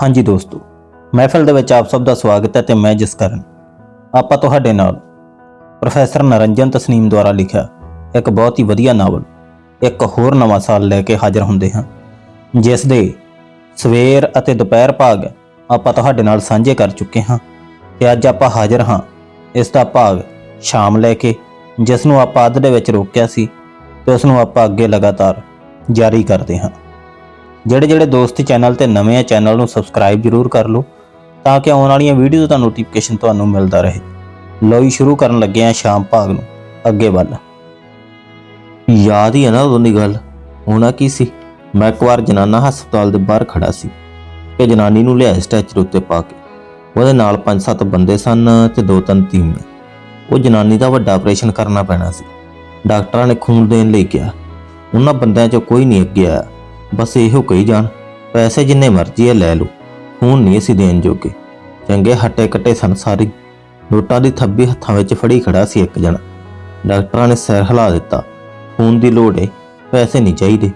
ਹਾਂਜੀ ਦੋਸਤੋ, ਮਹਿਫਿਲ ਦੇ ਵਿੱਚ ਆਪ ਸਭ ਦਾ ਸਵਾਗਤ ਹੈ ਤੇ ਮੈਂ ਜਿਸ ਕਰਨ ਆਪਾਂ ਤੁਹਾਡੇ ਨਾਲ ਪ੍ਰੋਫੈਸਰ ਨਰਨਜਨ ਤਸਨੀਮ ਦੁਆਰਾ ਲਿਖਿਆ ਇੱਕ ਬਹੁਤ ਹੀ ਵਧੀਆ ਨਾਵਲ, ਇੱਕ ਹੋਰ ਨਵਾਂ ਸਾਲ ਲੈ ਕੇ ਹਾਜ਼ਰ ਹੁੰਦੇ ਹਾਂ, ਜਿਸ ਦੇ ਸਵੇਰ ਅਤੇ ਦੁਪਹਿਰ ਭਾਗ ਆਪਾਂ ਤੁਹਾਡੇ ਨਾਲ ਸਾਂਝੇ ਕਰ ਚੁੱਕੇ ਹਾਂ ਤੇ ਅੱਜ ਆਪਾਂ ਹਾਜ਼ਰ ਹਾਂ ਇਸ ਦਾ ਭਾਗ ਸ਼ਾਮ ਲੈ ਕੇ ਜਿਸ ਨੂੰ ਆਪਾਂ ਅੱਧ ਦੇ ਵਿੱਚ ਰੋਕਿਆ ਸੀ ਤੇ ਉਸ ਨੂੰ ਆਪਾਂ ਅੱਗੇ ਲਗਾਤਾਰ ਜਾਰੀ ਕਰਦੇ ਹਾਂ। ਜਿਹੜੇ ਜਿਹੜੇ ਦੋਸਤ ਚੈਨਲ ਤੇ ਨਵੇਂ ਆ, ਚੈਨਲ ਨੂੰ ਸਬਸਕ੍ਰਾਈਬ ਜ਼ਰੂਰ ਕਰ ਲਓ ਤਾਂ ਕਿ ਆਉਣ ਵਾਲੀਆਂ ਵੀਡੀਓ ਦਾ ਨੋਟੀਫਿਕੇਸ਼ਨ ਤੁਹਾਨੂੰ ਮਿਲਦਾ ਰਹੇ। ਲੋ ਹੀ ਸ਼ੁਰੂ ਕਰਨ ਲੱਗੇ ਆ ਸ਼ਾਮ ਭਾਗ ਨੂੰ। ਅੱਗੇ ਵੱਲ। ਯਾਦ ਹੀ ਹੈ ਨਾ ਉਦੋਂ ਦੀ ਗੱਲ। ਹੋਣਾ ਕੀ ਸੀ? ਮੈਂ ਇੱਕ ਵਾਰ ਜਨਾਨਾ ਹਸਪਤਾਲ ਦੇ ਬਾਹਰ ਖੜਾ ਸੀ ਕਿ ਜਨਾਨੀ ਨੂੰ ਲਿਆ ਸਟੈਚਰ ਉੱਤੇ ਪਾ ਕੇ। ਉਹਦੇ ਨਾਲ ਪੰਜ ਸੱਤ ਬੰਦੇ ਸਨ ਤੇ ਦੋ ਤਿੰਨ ਟੀਮਾਂ ਉਹ ਜਨਾਨੀ ਦਾ ਵੱਡਾ ਆਪਰੇਸ਼ਨ ਕਰਨਾ ਪੈਣਾ ਸੀ। ਡਾਕਟਰਾਂ ਨੇ ਖੂਨ ਦੇਣ ਲਈ ਕਿਹਾ। ਉਹਨਾਂ ਬੰਦਿਆਂ 'ਚੋਂ ਕੋਈ ਨਹੀਂ ਅੱਗੇ ਆਇਆ। ਬਸ ਇਹੋ ਕਹੀ ਜਾਣ, ਪੈਸੇ ਜਿੰਨੇ ਮਰਜ਼ੀ ਹੈ ਲੈ ਲਓ, ਖੂਨ ਨਹੀਂ ਸੀ ਦੇਣ ਜੋਗੇ। ਚੰਗੇ ਹੱਟੇ ਕੱਟੇ ਸਨ ਸਾਰੇ। ਨੋਟਾਂ ਦੀ ਥੱਬੀ ਹੱਥਾਂ ਵਿੱਚ ਫੜੀ ਖੜਾ ਸੀ ਇੱਕ ਜਣਾ। ਡਾਕਟਰਾਂ ਨੇ ਸਿਰ ਹਿਲਾ ਦਿੱਤਾ। ਖੂਨ ਦੀ ਲੋੜ ਏ, ਪੈਸੇ ਨਹੀਂ ਚਾਹੀਦੇ।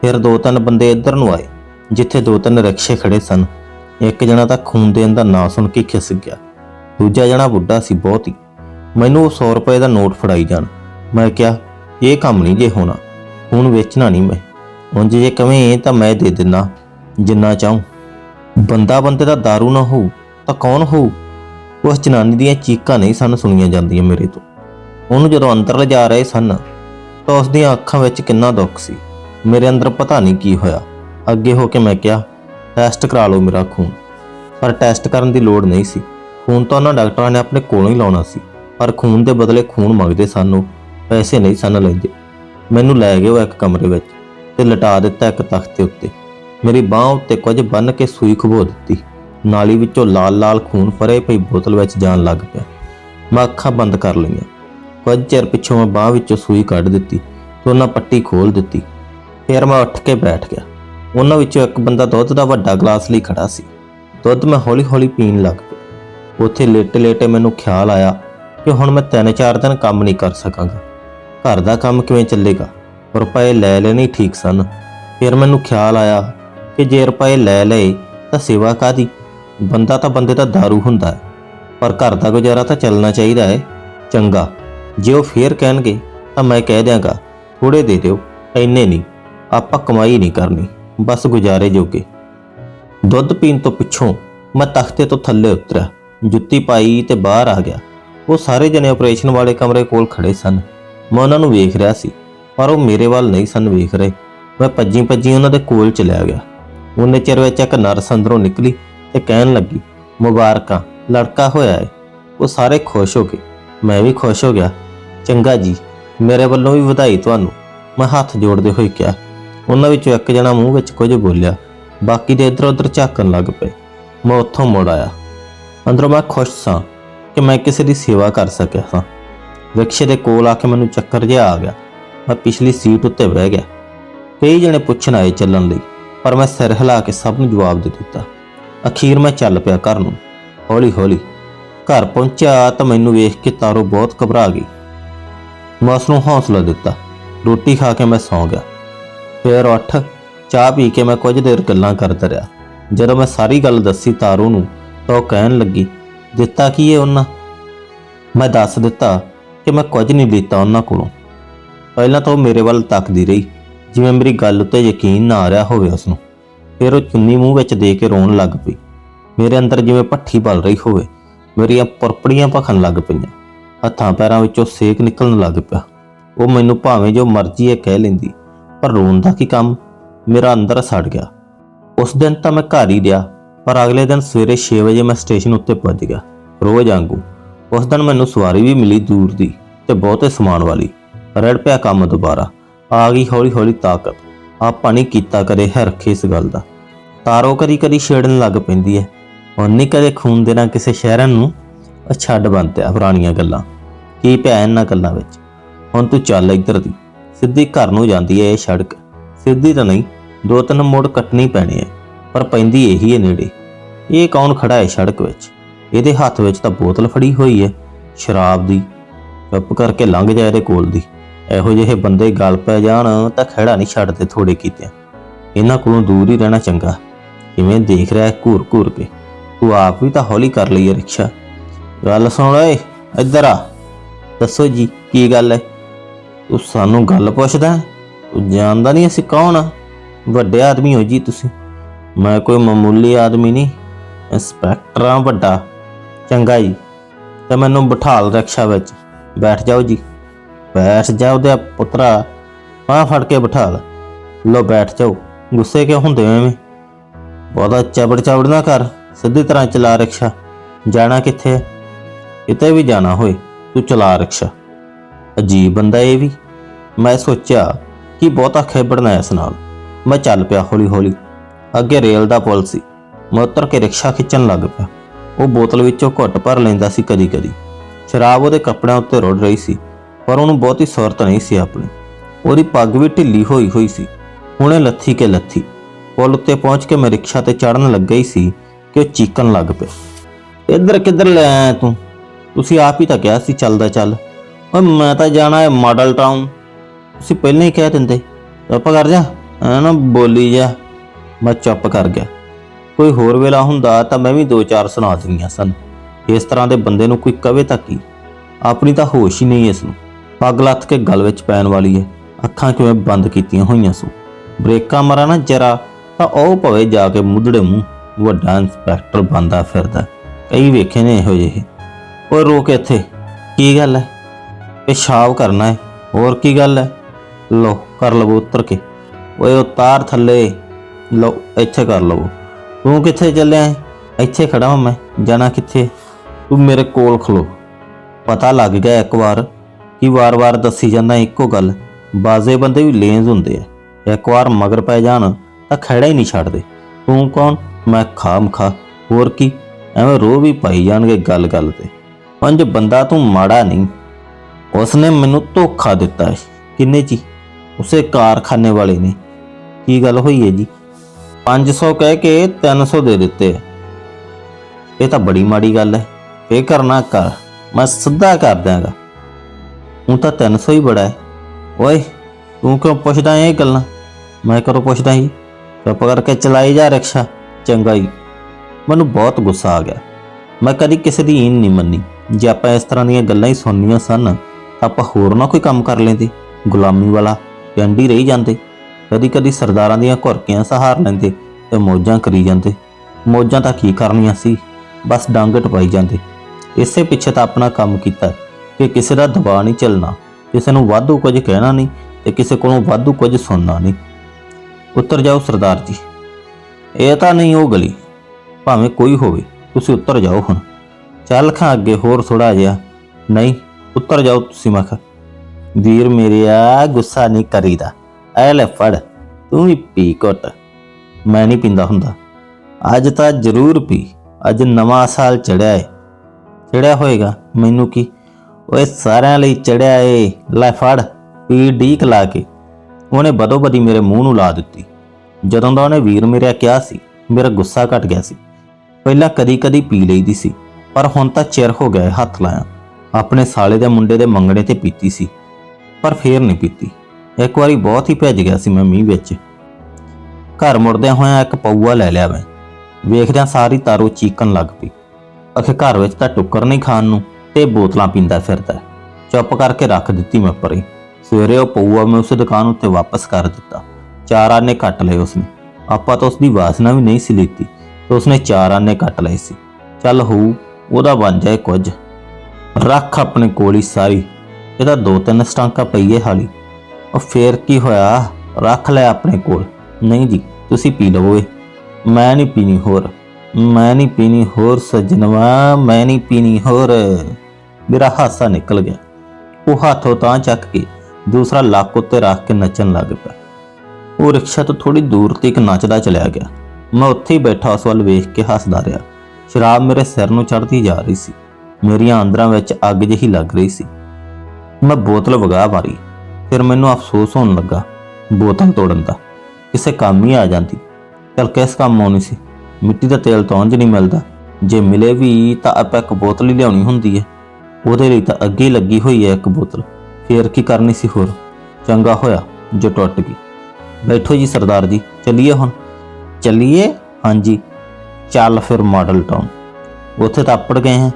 ਫਿਰ ਦੋ ਤਿੰਨ ਬੰਦੇ ਇੱਧਰ ਨੂੰ ਆਏ, ਜਿੱਥੇ ਦੋ ਤਿੰਨ ਰਿਕਸ਼ੇ ਖੜੇ ਸਨ। ਇੱਕ ਜਣਾ ਤਾਂ ਖੂਨ ਦੇਣ ਦਾ ਨਾਂ ਸੁਣ ਕੇ ਖਿਸ ਗਿਆ। ਦੂਜਾ ਜਣਾ ਬੁੱਢਾ ਸੀ ਬਹੁਤ। ਹੀ ਮੈਨੂੰ ਉਹ 100 ਰੁਪਏ ਦਾ ਨੋਟ ਫੜਾਈ ਜਾਣ। ਮੈਂ ਕਿਹਾ, ਇਹ ਕੰਮ ਨਹੀਂ ਜੇ ਹੋਣਾ। ਹੁਣ ਵੇਚਣਾ ਨਹੀਂ ਮੈਂ। ਉਂਝ ਜੇ ਕਵੇਂ ਤਾਂ ਮੈਂ ਦੇ ਦਿੰਨਾ, ਜਿੰਨਾ ਚਾਹੂੰ। ਬੰਦਾ ਬੰਦੇ ਦਾ दारू ਨਾ ਹੋਊ, ਤਾਂ ਕੌਣ ਹੋਊ? ਉਸ ਜਨਾਨੀ ਦੀਆਂ ਚੀਕਾਂ ਨਹੀਂ ਸਨ ਸੁਣੀਆਂ ਜਾਂਦੀਆਂ ਮੇਰੇ ਤੋਂ। ਉਹਨੂੰ ਜਦੋਂ ਅੰਦਰ ਲਿਜਾ ਰਹੇ ਸਨ, ਤਾਂ ਉਸ ਦੀਆਂ ਅੱਖਾਂ ਵਿੱਚ ਕਿੰਨਾ ਦੁੱਖ ਸੀ। ਮੇਰੇ ਅੰਦਰ ਪਤਾ ਨਹੀਂ ਕੀ ਹੋਇਆ। ਅੱਗੇ ਹੋ ਕੇ ਮੈਂ ਕਿਹਾ ਟੈਸਟ ਕਰਾ ਲਓ ਮੇਰਾ ਖੂਨ। ਪਰ ਟੈਸਟ ਕਰਨ ਦੀ ਲੋੜ ਨਹੀਂ ਸੀ। ਖੂਨ ਤਾਂ ਉਹਨਾਂ ਡਾਕਟਰਾਂ ਨੇ ਆਪਣੇ ਕੋਲੋਂ ਹੀ ਲਾਉਣਾ ਸੀ। ਪਰ ਖੂਨ ਦੇ ਬਦਲੇ ਖੂਨ ਮੰਗਦੇ ਸਨ ਉਹ। ਪੈਸੇ ਨਹੀਂ ਸਨ ਲੈਂਦੇ। ਮੈਨੂੰ ਲੈ ਗਏ ਉਹ ਇੱਕ ਕਮਰੇ ਵਿੱਚ। ਤੇ ਲਟਾ ਦਿੱਤਾ ਇੱਕ ਤਖਤ ਦੇ ਉੱਤੇ। ਮੇਰੀ ਬਾਹ ਉੱਤੇ ਕੁਝ ਬੰਨ ਕੇ ਸੂਈ ਖਬੋ ਦਿੱਤੀ। ਨਾਲੀ ਵਿੱਚੋਂ ਲਾਲ-ਲਾਲ ਖੂਨ ਫਰੇ ਪਈ ਬੋਤਲ ਵਿੱਚ ਜਾਣ ਲੱਗ ਪਿਆ। ਮੈਂ ਅੱਖਾਂ ਬੰਦ ਕਰ ਲਈਆਂ। ਕੁਝ ਚਿਰ ਪਿੱਛੋਂ ਮੈਂ ਬਾਹ ਵਿੱਚੋਂ ਸੂਈ ਕੱਢ ਦਿੱਤੀ ਤੇ ਉਹਨਾਂ ਪੱਟੀ ਖੋਲ ਦਿੱਤੀ। ਫਿਰ ਮੈਂ ਉੱਠ ਕੇ ਬੈਠ ਗਿਆ। ਉਹਨਾਂ ਵਿੱਚੋਂ ਇੱਕ ਬੰਦਾ ਦੁੱਧ ਦਾ ਵੱਡਾ ਗਲਾਸ ਲਈ ਖੜਾ ਸੀ। ਦੁੱਧ ਮੈਂ ਹੌਲੀ-ਹੌਲੀ ਪੀਣ ਲੱਗ ਪਿਆ। ਉੱਥੇ ਲੇਟੇ-ਲੇਟੇ ਮੈਨੂੰ ਖਿਆਲ ਆਇਆ ਕਿ ਹੁਣ ਮੈਂ ਤਿੰਨ ਚਾਰ ਦਿਨ ਕੰਮ ਨਹੀਂ ਕਰ ਸਕਾਂਗਾ। ਘਰ ਦਾ ਕੰਮ ਕਿਵੇਂ ਚੱਲੇਗਾ? ਰੁਪਏ ਲੈ ਲੈਣੇ ਠੀਕ ਸਨ। ਫਿਰ ਮੈਨੂੰ ਖਿਆਲ ਆਇਆ ਕਿ ਜੇ ਰੁਪਏ ਲੈ ਲਏ ਤਾਂ ਸੇਵਾ ਕਾਦੀ ਬੰਦਾ ਤਾਂ ਬੰਦੇ ਦਾ दारू ਹੁੰਦਾ ਹੈ, ਪਰ ਘਰ ਦਾ ਗੁਜ਼ਾਰਾ ਤਾਂ ਚੱਲਣਾ ਚਾਹੀਦਾ ਹੈ। ਚੰਗਾ, ਜੇ ਉਹ ਫੇਰ ਕਹਿਣਗੇ, ਤਾਂ ਮੈਂ ਕਹਿ ਦਿਆਂਗਾ ਥੋੜੇ ਦੇ ਦਿਓ, ਇੰਨੇ ਨਹੀਂ, ਆਪਾਂ ਕਮਾਈ ਨਹੀਂ ਕਰਨੀ, ਬਸ ਗੁਜ਼ਾਰੇ ਜੋਗੇ। ਦੁੱਧ ਪੀਣ ਤੋਂ ਪਿੱਛੋਂ ਮੈਂ ਤਖਤੇ ਤੋਂ ਥੱਲੇ ਉਤਰਿਆ, ਜੁੱਤੀ ਪਾਈ ਤੇ ਬਾਹਰ ਆ ਗਿਆ। ਉਹ ਸਾਰੇ ਜਣੇ ਆਪਰੇਸ਼ਨ ਵਾਲੇ ਕਮਰੇ ਕੋਲ ਖੜੇ ਸਨ। ਮੈਂ ਉਹਨਾਂ ਨੂੰ ਵੇਖ ਰਿਹਾ ਸੀ। ਪਰ ਉਹ ਮੇਰੇ ਵੱਲ ਨਹੀਂ ਸਨ ਵੇਖ ਰਹੇ। ਮੈਂ ਭੱਜੀ ਭੱਜੀ ਉਹਨਾਂ ਦੇ ਕੋਲ ਚਲਿਆ ਗਿਆ। ਉਹਨੇ ਚਿਰ ਵਿੱਚ ਇੱਕ ਨਰਸ ਅੰਦਰੋਂ ਨਿਕਲੀ ਤੇ ਕਹਿਣ ਲੱਗੀ, ਮੁਬਾਰਕਾਂ, ਲੜਕਾ ਹੋਇਆ ਹੈ ਉਹ ਸਾਰੇ ਖੁਸ਼ ਹੋ ਗਏ। ਮੈਂ ਵੀ ਖੁਸ਼ ਹੋ ਗਿਆ। ਚੰਗਾ ਜੀ, ਮੇਰੇ ਵੱਲੋਂ ਵੀ ਵਧਾਈ ਤੁਹਾਨੂੰ। ਮੈਂ ਹੱਥ ਜੋੜਦੇ ਹੋਏ ਕਿਹਾ। ਉਹਨਾਂ ਵਿੱਚੋਂ ਇੱਕ ਜਣਾ ਮੂੰਹ ਵਿੱਚ ਕੁਝ ਬੋਲਿਆ। ਬਾਕੀ ਦੇ ਇੱਧਰ ਉੱਧਰ ਝਾਕਣ ਲੱਗ ਪਏ। ਮੈਂ ਉੱਥੋਂ ਮੁੜ ਆਇਆ। ਅੰਦਰੋਂ ਮੈਂ ਖੁਸ਼ ਸਾਂ ਕਿ ਮੈਂ ਕਿਸੇ ਦੀ ਸੇਵਾ ਕਰ ਸਕਿਆ ਸਾਂ। ਰਿਕਸ਼ੇ ਦੇ ਕੋਲ ਆ ਕੇ ਮੈਨੂੰ ਚੱਕਰ ਜਿਹਾ ਆ ਗਿਆ। ਮੈਂ ਪਿਛਲੀ ਸੀਟ ਉੱਤੇ ਬਹਿ ਗਿਆ। ਕਈ ਜਣੇ ਪੁੱਛਣ ਆਏ ਚੱਲਣ ਲਈ, ਪਰ ਮੈਂ ਸਿਰ ਹਿਲਾ ਕੇ ਸਭ ਨੂੰ ਜਵਾਬ ਦੇ ਦਿੱਤਾ। ਅਖੀਰ ਮੈਂ ਚੱਲ ਪਿਆ ਘਰ ਨੂੰ। ਹੌਲੀ ਹੌਲੀ ਘਰ ਪਹੁੰਚਿਆ ਤਾਂ ਮੈਨੂੰ ਵੇਖ ਕੇ ਤਾਰੋ ਬਹੁਤ ਘਬਰਾ ਗਈ। ਮੈਂ ਉਸ ਨੂੰ ਹੌਸਲਾ ਦਿੱਤਾ। ਰੋਟੀ ਖਾ ਕੇ ਮੈਂ ਸੌਂ ਗਿਆ। ਫਿਰ ਉੱਠ, ਚਾਹ ਪੀ ਕੇ ਮੈਂ ਕੁਝ ਦੇਰ ਗੱਲਾਂ ਕਰਦਾ ਰਿਹਾ। ਜਦੋਂ ਮੈਂ ਸਾਰੀ ਗੱਲ ਦੱਸੀ ਤਾਰੂ ਨੂੰ, ਤਾਂ ਉਹ ਕਹਿਣ ਲੱਗੀ, ਦਿੱਤਾ ਕੀ ਹੈ ਉਹਨਾਂ? ਮੈਂ ਦੱਸ ਦਿੱਤਾ ਕਿ ਮੈਂ ਕੁਝ ਨਹੀਂ ਲਿੱਤਾ ਉਹਨਾਂ ਕੋਲੋਂ। ਪਹਿਲਾਂ ਤਾਂ ਉਹ ਮੇਰੇ ਵੱਲ ਤੱਕਦੀ ਰਹੀ, ਜਿਵੇਂ ਮੇਰੀ ਗੱਲ ਉੱਤੇ ਯਕੀਨ ਨਾ ਆ ਰਿਹਾ ਹੋਵੇ ਉਸ ਨੂੰ ਫਿਰ ਉਹ ਚੁੰਨੀ ਮੂੰਹ ਵਿੱਚ ਦੇ ਕੇ ਰੋਣ ਲੱਗ ਪਈ। ਮੇਰੇ ਅੰਦਰ ਜਿਵੇਂ ਪੱਠੀ ਬਲ ਰਹੀ ਹੋਵੇ, ਮੇਰੀਆਂ ਪਰਪੜੀਆਂ ਭਖਣ ਲੱਗ ਪਈਆਂ। ਹੱਥਾਂ ਪੈਰਾਂ ਵਿੱਚੋਂ ਸੇਕ ਨਿਕਲਣ ਲੱਗ ਪਿਆ। ਉਹ ਮੈਨੂੰ ਭਾਵੇਂ ਜੋ ਮਰਜ਼ੀ ਹੈ ਕਹਿ ਲੈਂਦੀ, ਪਰ ਰੋਣ ਦਾ ਕੀ ਕੰਮ? ਮੇਰਾ ਅੰਦਰ ਸੜ ਗਿਆ। ਉਸ ਦਿਨ ਤਾਂ ਮੈਂ ਘਰ ਹੀ ਰਿਹਾ, ਪਰ ਅਗਲੇ ਦਿਨ ਸਵੇਰੇ 6 ਵਜੇ ਮੈਂ ਸਟੇਸ਼ਨ ਉੱਤੇ ਪਹੁੰਚ ਗਿਆ, ਰੋਜ਼ ਵਾਂਗੂ ਉਸ ਦਿਨ ਮੈਨੂੰ ਸਵਾਰੀ ਵੀ ਮਿਲੀ ਦੂਰ ਦੀ ਤੇ ਬਹੁਤੇ ਸਮਾਨ ਵਾਲੀ। ਰੜ ਪਿਆ ਕੰਮ ਦੁਬਾਰਾ। ਆ ਗਈ ਹੌਲੀ ਹੌਲੀ ਤਾਕਤ। ਆਪਾਂ ਨਹੀਂ ਕੀਤਾ ਕਦੇ ਹੈ ਰੱਖੇ ਇਸ ਗੱਲ ਦਾ। ਤਾਰੋ ਕਦੀ ਕਦੀ ਛੇੜਨ ਲੱਗ ਪੈਂਦੀ ਹੈ ਉਹਨੇ ਕਦੇ ਖੂਨ ਦੇ ਨਾਲ ਕਿਸੇ ਸ਼ਹਿਰਨ ਨੂੰ। ਛੱਡ ਬੰਤਿਆ ਪੁਰਾਣੀਆਂ ਗੱਲਾਂ। ਕੀ ਪਿਆ ਇਹਨਾਂ ਗੱਲਾਂ ਵਿੱਚ? ਹੁਣ ਤੂੰ ਚੱਲ ਇੱਧਰ ਦੀ। ਸਿੱਧੀ ਘਰ ਨੂੰ ਜਾਂਦੀ ਹੈ ਇਹ ਸੜਕ। ਸਿੱਧੀ ਤਾਂ ਨਹੀਂ, ਦੋ ਤਿੰਨ ਮੋੜ ਕੱਟਣੀ ਪੈਣੇ ਹੈ ਪਰ ਪੈਂਦੀ ਇਹੀ ਹੈ ਨੇੜੇ। ਇਹ ਕੌਣ ਖੜਾ ਹੈ ਸੜਕ ਵਿੱਚ? ਇਹਦੇ ਹੱਥ ਵਿੱਚ ਤਾਂ ਬੋਤਲ ਫੜੀ ਹੋਈ ਹੈ ਸ਼ਰਾਬ ਦੀ। ਚੁੱਪ ਕਰਕੇ ਲੰਘ ਜਾ ਇਹਦੇ ਕੋਲ ਦੀ। ਇਹੋ ਜਿਹੇ ਬੰਦੇ ਗੱਲ ਪੈ ਜਾਣ ਤਾਂ ਖੜਾ ਨਹੀਂ ਛੱਡਦੇ ਥੋੜੇ ਕੀਤੇ। ਇਹਨਾਂ ਕੋਲੋਂ ਦੂਰ ਹੀ ਰਹਿਣਾ ਚੰਗਾ। ਕਿਵੇਂ ਦੇਖ ਰਿਹਾ ਘੂਰ ਘੂਰ ਕੇ। ਤੂੰ ਆਪ ਵੀ ਤਾਂ ਹੌਲੀ ਕਰ ਲਈ ਹੈ ਰਿਕਸ਼ਾ। ਗੱਲ ਸੁਣ ਓਏ, ਇੱਧਰ ਆ। ਦੱਸੋ ਜੀ, ਕੀ ਗੱਲ ਹੈ? ਤੂੰ ਸਾਨੂੰ ਗੱਲ ਪੁੱਛਦਾ ਤੂੰ ਜਾਣਦਾ ਨਹੀਂ ਅਸੀਂ ਕੌਣ ਆ? ਵੱਡੇ ਆਦਮੀ ਹੋ ਜੀ ਤੁਸੀਂ। ਮੈਂ ਕੋਈ ਮਾਮੂਲੀ ਆਦਮੀ ਨਹੀਂ। ਇੰਸਪੈਕਟਰ ਆ ਵੱਡਾ। ਚੰਗਾ ਜੀ। ਤੇ ਮੈਨੂੰ ਬਿਠਾਲ ਰਿਕਸ਼ਾ ਵਿੱਚ। ਬੈਠ ਜਾਓ ਜੀ। ਬੈਠ ਜਾ ਉਹਦੇ ਪੁੱਤਰਾ ਬਾਂਹ ਫੜ ਕੇ ਬਿਠਾ ਲੈ। ਲੋ ਬੈਠ ਜਾਓ, ਗੁੱਸੇ ਕਿਉਂ ਹੁੰਦੇ ਐਵੇਂ? ਬਹੁਤਾ ਚਬੜ ਚਬੜ ਨਾ ਕਰ, ਸਿੱਧੀ ਤਰ੍ਹਾਂ ਚਲਾ ਰਿਕਸ਼ਾ। ਜਾਣਾ ਕਿੱਥੇ ਹੈ? ਕਿਤੇ ਵੀ ਜਾਣਾ ਹੋਏ, ਤੂੰ ਚਲਾ ਰਿਕਸ਼ਾ। ਅਜੀਬ ਬੰਦਾ ਇਹ ਵੀ। ਮੈਂ ਸੋਚਿਆ ਕਿ ਬਹੁਤਾ ਖੇਬੜਨਾ ਇਸ ਨਾਲ। ਮੈਂ ਚੱਲ ਪਿਆ ਹੌਲੀ ਹੌਲੀ ਅੱਗੇ ਰੇਲ ਦਾ ਪੁਲ ਸੀ। ਮੈਂ ਉਤਰ ਕੇ ਰਿਕਸ਼ਾ ਖਿੱਚਣ ਲੱਗ ਪਿਆ। ਉਹ ਬੋਤਲ ਵਿੱਚੋਂ ਘੁੱਟ ਭਰ ਲੈਂਦਾ ਸੀ ਕਦੀ ਕਦੀ ਸ਼ਰਾਬ ਉਹਦੇ ਕੱਪੜਿਆਂ ਉੱਤੇ ਰੁੜ ਰਹੀ ਸੀ। ਪਰ ਉਹਨੂੰ ਬਹੁਤੀ ਸੁਰਤ ਨਹੀਂ ਸੀ ਆਪਣੀ। ਉਹਦੀ ਪੱਗ ਵੀ ਢਿੱਲੀ ਹੋਈ ਹੋਈ ਸੀ। ਹੁਣੇ ਲੱਥੀ ਕੇ ਲੱਥੀ। ਪੁਲ ਉੱਤੇ ਪਹੁੰਚ ਕੇ ਮੈਂ ਰਿਕਸ਼ਾ ਤੇ ਚੜਨ ਲੱਗਾ ਹੀ ਸੀ ਕਿ ਉਹ ਚੀਕਣ ਲੱਗ ਪਿਆ। ਇੱਧਰ ਕਿੱਧਰ ਲੈ ਆਇਆ ਤੂੰ? ਤੁਸੀਂ ਆਪ ਹੀ ਤਾਂ ਕਿਹਾ ਸੀ ਚੱਲਦਾ ਚੱਲ। ਓਏ ਮੈਂ ਤਾਂ ਜਾਣਾ ਹੈ ਮਾਡਲ ਟਾਊਨ। ਤੁਸੀਂ ਪਹਿਲਾਂ ਹੀ ਕਹਿ ਦਿੰਦੇ। ਚੁੱਪ ਕਰ ਜਾ। ਨਾ ਬੋਲੀ ਜਾ। ਮੈਂ ਚੁੱਪ ਕਰ ਗਿਆ। ਕੋਈ ਹੋਰ ਵੇਲਾ ਹੁੰਦਾ ਤਾਂ ਮੈਂ ਵੀ ਦੋ ਚਾਰ ਸੁਣਾ ਦਿੰਦੀਆਂ ਸਨ। ਇਸ ਤਰ੍ਹਾਂ ਦੇ ਬੰਦੇ ਨੂੰ ਕੋਈ ਕਵੇ ਤਾਂ ਕੀ? ਆਪਣੀ ਤਾਂ ਹੋਸ਼ ਹੀ ਨਹੀਂ ਇਸ ਨੂੰ। ਪੱਗ ਲੱਥ ਕੇ ਗਲ ਵਿੱਚ ਪੈਣ ਵਾਲੀ ਹੈ ਅੱਖਾਂ ਕਿਵੇਂ ਬੰਦ ਕੀਤੀਆਂ ਹੋਈਆਂ ਸੋ। ਬ੍ਰੇਕਾਂ ਮਾਰਾ ਨਾ ਜਰਾ, ਤਾਂ ਉਹ ਭਵੇ ਜਾ ਕੇ ਮੁੱਧੜੇ ਮੂੰਹ ਵੱਡਾ ਇੰਸਪੈਕਟਰ ਬੰਦਾ ਫਿਰਦਾ। ਕਈ ਵੇਖੇ ਨੇ ਇਹੋ ਜਿਹੇ। ਓਏ ਰੋਕ ਇੱਥੇ, ਕੀ ਗੱਲ ਹੈ ਪਿਸ਼ਾਬ ਕਰਨਾ ਹੈ ਹੋਰ ਕੀ ਗੱਲ ਹੈ ਲੋ ਕਰ ਲਵੋ ਉਤਰ ਕੇ। ਓਏ ਉਤਾਰ ਥੱਲੇ ਲੋ ਇੱਥੇ ਕਰ ਲਵੋ। ਤੂੰ ਕਿੱਥੇ ਚੱਲਿਆ ਹੈ ਇੱਥੇ ਖੜਾ ਹਾਂ ਮੈਂ, ਜਾਣਾ ਕਿੱਥੇ ਤੂੰ ਮੇਰੇ ਕੋਲ ਖਲੋ। ਪਤਾ ਲੱਗ ਗਿਆ ਇੱਕ ਵਾਰ ਕਿ ਵਾਰ-ਵਾਰ ਦੱਸੀ ਜਾਂਦਾ ਇੱਕੋ ਗੱਲ, ਬਾਜ਼ੇ ਬੰਦੇ ਵੀ ਲੇਂਜ਼ ਹੁੰਦੇ ਆ। ਇੱਕ ਵਾਰ ਮਗਰ ਪੈ ਜਾਣ ਤਾਂ ਖੜਾ ਹੀ ਨਹੀਂ ਛੱਡਦੇ। ਤੂੰ ਕੌਣ? ਮੈਂ ਖਾਮ ਖਾ ਹੋਰ ਕੀ? ਐਵੇਂ ਰੋ ਵੀ ਪਾਈ ਜਾਣਗੇ ਗੱਲ-ਗੱਲ ਤੇ। ਪੰਜ, ਬੰਦਾ ਤੂੰ ਮਾੜਾ ਨਹੀਂ। ਉਸਨੇ ਮੈਨੂੰ ਧੋਖਾ ਦਿੱਤਾ ਹੈ। ਕਿੰਨੇ ਜੀ? ਉਸੇ ਕਾਰਖਾਨੇ ਵਾਲੇ ਨੇ। ਕੀ ਗੱਲ ਹੋਈ ਹੈ ਜੀ? 500 ਕਹਿ ਕੇ 300 ਦੇ ਦਿੱਤੇ ਆ। ਇਹ ਤਾਂ ਬੜੀ ਮਾੜੀ ਗੱਲ ਹੈ। ਇਹ ਕਰਨਾ ਕਰ ਮੈਂ ਸਿੱਧਾ ਕਰ ਦਿਆਂਗਾ। ਹੁਣ ਤਾਂ 300 ਹੀ ਬੜਾ ਹੈ। ਓਏ, ਤੂੰ ਕਿਉਂ ਪੁੱਛਦਾ ਇਹ ਗੱਲਾਂ? ਮੈਂ ਕਰੋ ਪੁੱਛਦਾ ਹੀ ਚੁੱਪ ਕਰਕੇ ਚਲਾਈ ਜਾ ਰਿਕਸ਼ਾ, ਚੰਗਾ ਹੀ ਮੈਨੂੰ ਬਹੁਤ ਗੁੱਸਾ ਆ ਗਿਆ। ਮੈਂ ਕਦੀ ਕਿਸੇ ਦੀ ਈਨ ਨਹੀਂ ਮੰਨੀ। ਜੇ ਆਪਾਂ ਇਸ ਤਰ੍ਹਾਂ ਦੀਆਂ ਗੱਲਾਂ ਹੀ ਸੁਣਨੀਆਂ ਸਨ, ਤਾਂ ਆਪਾਂ ਹੋਰ ਨਾ ਕੋਈ ਕੰਮ ਕਰ ਲੈਂਦੇ। ਗੁਲਾਮੀ ਵਾਲਾ, ਪਿੰਡੀ ਰਹੀ ਜਾਂਦੇ। ਕਦੀ ਕਦੀ ਸਰਦਾਰਾਂ ਦੀਆਂ ਘੁਰਕੀਆਂ ਸਹਾਰ ਲੈਂਦੇ ਤੇ ਮੌਜਾਂ ਕਰੀ ਜਾਂਦੇ। ਮੌਜਾਂ ਤਾਂ ਕੀ ਕਰਨੀਆਂ ਸੀ? ਬਸ ਡੰਗ ਟਪਾਈ ਜਾਂਦੇ। ਇਸੇ ਪਿੱਛੇ ਤਾਂ ਆਪਣਾ ਕੰਮ ਕੀਤਾ। ਕਿ ਕਿਸੇ ਦਾ ਦਬਾਅ ਨਹੀਂ ਚੱਲਣਾ, ਕਿਸੇ ਨੂੰ ਵਾਧੂ ਕੁਝ ਕਹਿਣਾ ਨਹੀਂ ਤੇ ਕਿਸੇ ਕੋਲੋਂ ਵਾਧੂ ਕੁਝ ਸੁਣਨਾ ਨਹੀਂ। ਉੱਤਰ ਜਾਓ ਸਰਦਾਰ ਜੀ। ਇਹ ਤਾਂ ਨਹੀਂ ਉਹ ਗਲੀ, ਭਾਵੇਂ ਕੋਈ ਹੋਵੇ, ਤੁਸੀਂ ਉੱਤਰ ਜਾਓ ਹੁਣ। ਚੱਲ ਖਾਂ ਅੱਗੇ, ਹੋਰ ਥੋੜਾ ਜਿਹਾ। ਨਹੀਂ, ਉੱਤਰ ਜਾਓ ਤੁਸੀਂ ਮਖ। ਕਿਹਾ ਵੀਰ ਮੇਰਿਆ ਗੁੱਸਾ ਨਹੀਂ ਕਰੀਦਾ। ਐ ਲੈ ਫੜ, ਤੂੰ ਵੀ ਪੀ ਘੁੱਟ। ਮੈਂ ਨਹੀਂ ਪੀਂਦਾ ਹੁੰਦਾ। ਅੱਜ ਤਾਂ ਜ਼ਰੂਰ ਪੀ। ਅੱਜ ਨਵਾਂ ਸਾਲ ਚੜਿਆ ਏ। ਚੜਿਆ ਹੋਏਗਾ, ਮੈਨੂੰ ਕੀ? ਓਏ ਸਾਰਿਆਂ ਲਈ ਚੜਿਆ ਏ। ਲੈ ਫੜ ਪੀ ਡੀਕ ਲਾ ਕੇ। ਉਹਨੇ ਬਦੋ ਬਦੀ ਮੇਰੇ ਮੂੰਹ ਨੂੰ ਲਾ ਦਿੱਤੀ। ਜਦੋਂ ਦਾ ਉਹਨੇ ਵੀਰ ਮੇਰਾ ਕਿਹਾ ਸੀ, ਮੇਰਾ ਗੁੱਸਾ ਘਟ ਗਿਆ ਸੀ। ਪਹਿਲਾਂ ਕਦੀ ਕਦੀ ਪੀ ਲਈਦੀ ਸੀ, ਪਰ ਹੁਣ ਤਾਂ ਚਿਰ ਹੋ ਗਿਆ ਹੱਥ ਲਾਇਆ। ਆਪਣੇ ਸਾਲੇ ਦੇ ਮੁੰਡੇ ਦੇ ਮੰਗਣੇ ਤੇ ਪੀਤੀ ਸੀ, ਪਰ ਫੇਰ ਨਹੀਂ ਪੀਤੀ। ਇੱਕ ਵਾਰੀ ਬਹੁਤ ਹੀ ਭੱਜ ਗਿਆ ਸੀ ਮੈਂ ਮੀਂਹ ਵਿੱਚ। ਘਰ ਮੁੜਦਿਆਂ ਹੋਇਆਂ ਇੱਕ ਪਊਆ ਲੈ ਲਿਆ ਮੈਂ। ਵੇਖਦਿਆਂ ਸਾਰੀ ਤਾਰੋ ਚੀਕਣ ਲੱਗ ਪਈ। ਅਖੇ ਘਰ ਵਿੱਚ ਤਾਂ ਟੁੱਕਰ ਨਹੀਂ ਖਾਣ ਨੂੰ। ਤੇ ਬੋਤਲਾਂ ਪੀਂਦਾ ਫਿਰਦਾ ਚੁੱਪ ਕਰਕੇ ਰੱਖ ਦਿੱਤੀ ਮੈਂ ਪਰੇ। ਸਵੇਰੇ ਉਹ ਪਊਆ ਮੈਂ ਉਸੇ ਦੁਕਾਨ ਉੱਤੇ ਵਾਪਸ ਕਰ ਦਿੱਤਾ। ਚਾਰ ਆਨੇ ਕੱਟ ਲਏ ਉਸਨੇ। ਆਪਾਂ ਤਾਂ ਉਸਦੀ ਵਾਸਨਾ ਵੀ ਨਹੀਂ ਸੀ ਲਿੱਤੀ ਤੇ ਉਸਨੇ ਚਾਰ ਆਨੇ ਕੱਟ ਲਏ ਸੀ। ਚੱਲ ਹੋਊ, ਉਹਦਾ ਬਣ ਜਾਏ ਕੁਝ। ਰੱਖ ਆਪਣੇ ਕੋਲ ਹੀ ਸਾਰੀ। ਇਹਦਾ ਦੋ ਤਿੰਨ ਸਟਾਂਕਾ ਪਈਏ ਹਾਲੀ। ਉਹ ਫੇਰ ਕੀ ਹੋਇਆ? ਰੱਖ ਲੈ ਆਪਣੇ ਕੋਲ। ਨਹੀਂ ਜੀ, ਤੁਸੀਂ ਪੀ ਲਵੋ ਇਹ। ਮੈਂ ਨਹੀਂ ਪੀਣੀ ਹੋਰ। ਮੈਂ ਨਹੀਂ ਪੀਣੀ ਹੋਰ, ਸਜਣਵਾ, ਮੈਂ ਨਹੀਂ ਪੀਣੀ ਹੋਰ। ਮੇਰਾ ਹਾਸਾ ਨਿਕਲ ਗਿਆ। ਉਹ ਹੱਥੋਂ ਤਾਂ ਚੱਕ ਕੇ ਦੂਸਰਾ ਲੱਕ ਉੱਤੇ ਰੱਖ ਕੇ ਨੱਚਣ ਲੱਗ ਪਿਆ। ਉਹ ਰਿਕਸ਼ਾ ਤੋਂ ਥੋੜੀ ਦੂਰ ਤੱਕ ਨੱਚਦਾ ਚਲਿਆ ਗਿਆ। ਮੈਂ ਉੱਥੇ ਹੀ ਬੈਠਾ ਉਸ ਵੱਲ ਵੇਖ ਕੇ ਹੱਸਦਾ ਰਿਹਾ। ਸ਼ਰਾਬ ਮੇਰੇ ਸਿਰ ਨੂੰ ਚੜ੍ਹਦੀ ਜਾ ਰਹੀ ਸੀ। ਮੇਰੀਆਂ ਅੰਦਰਾਂ ਵਿੱਚ ਅੱਗ ਜਿਹੀ ਲੱਗ ਰਹੀ ਸੀ। ਮੈਂ ਬੋਤਲ ਵਗਾ ਮਾਰੀ। ਫਿਰ ਮੈਨੂੰ ਅਫਸੋਸ ਹੋਣ ਲੱਗਾ ਬੋਤਲ ਤੋੜਨ ਦਾ। ਕਿਸੇ ਕੰਮ ਹੀ ਆ ਜਾਂਦੀ। ਚਲ ਕਿਸ ਕੰਮ ਆਉਣੀ ਸੀ? ਮਿੱਟੀ ਦਾ ਤੇਲ ਤਾਂ ਉਂਝ ਨਹੀਂ ਮਿਲਦਾ। ਜੇ ਮਿਲੇ ਵੀ ਤਾਂ ਆਪਾਂ ਇੱਕ ਬੋਤਲ ਹੀ ਲਿਆਉਣੀ ਹੁੰਦੀ ਹੈ। ਉਹਦੇ ਲਈ ਤਾਂ ਅੱਗੇ ਲੱਗੀ ਹੋਈ ਹੈ ਇੱਕ ਬੋਤਲ। ਫੇਰ ਕੀ ਕਰਨੀ ਸੀ ਹੋਰ? ਚੰਗਾ ਹੋਇਆ, ਜੋ ਟੁੱਟ ਗਈ। ਬੈਠੋ ਜੀ ਸਰਦਾਰ ਜੀ, ਚੱਲੀਏ ਹੁਣ? ਚੱਲੀਏ? ਹਾਂਜੀ। ਚੱਲ ਫਿਰ ਮਾਡਲ ਟਾਊਨ। ਉੱਥੇ ਤਾਂ ਅੱਪੜ ਗਏ ਹਾਂ।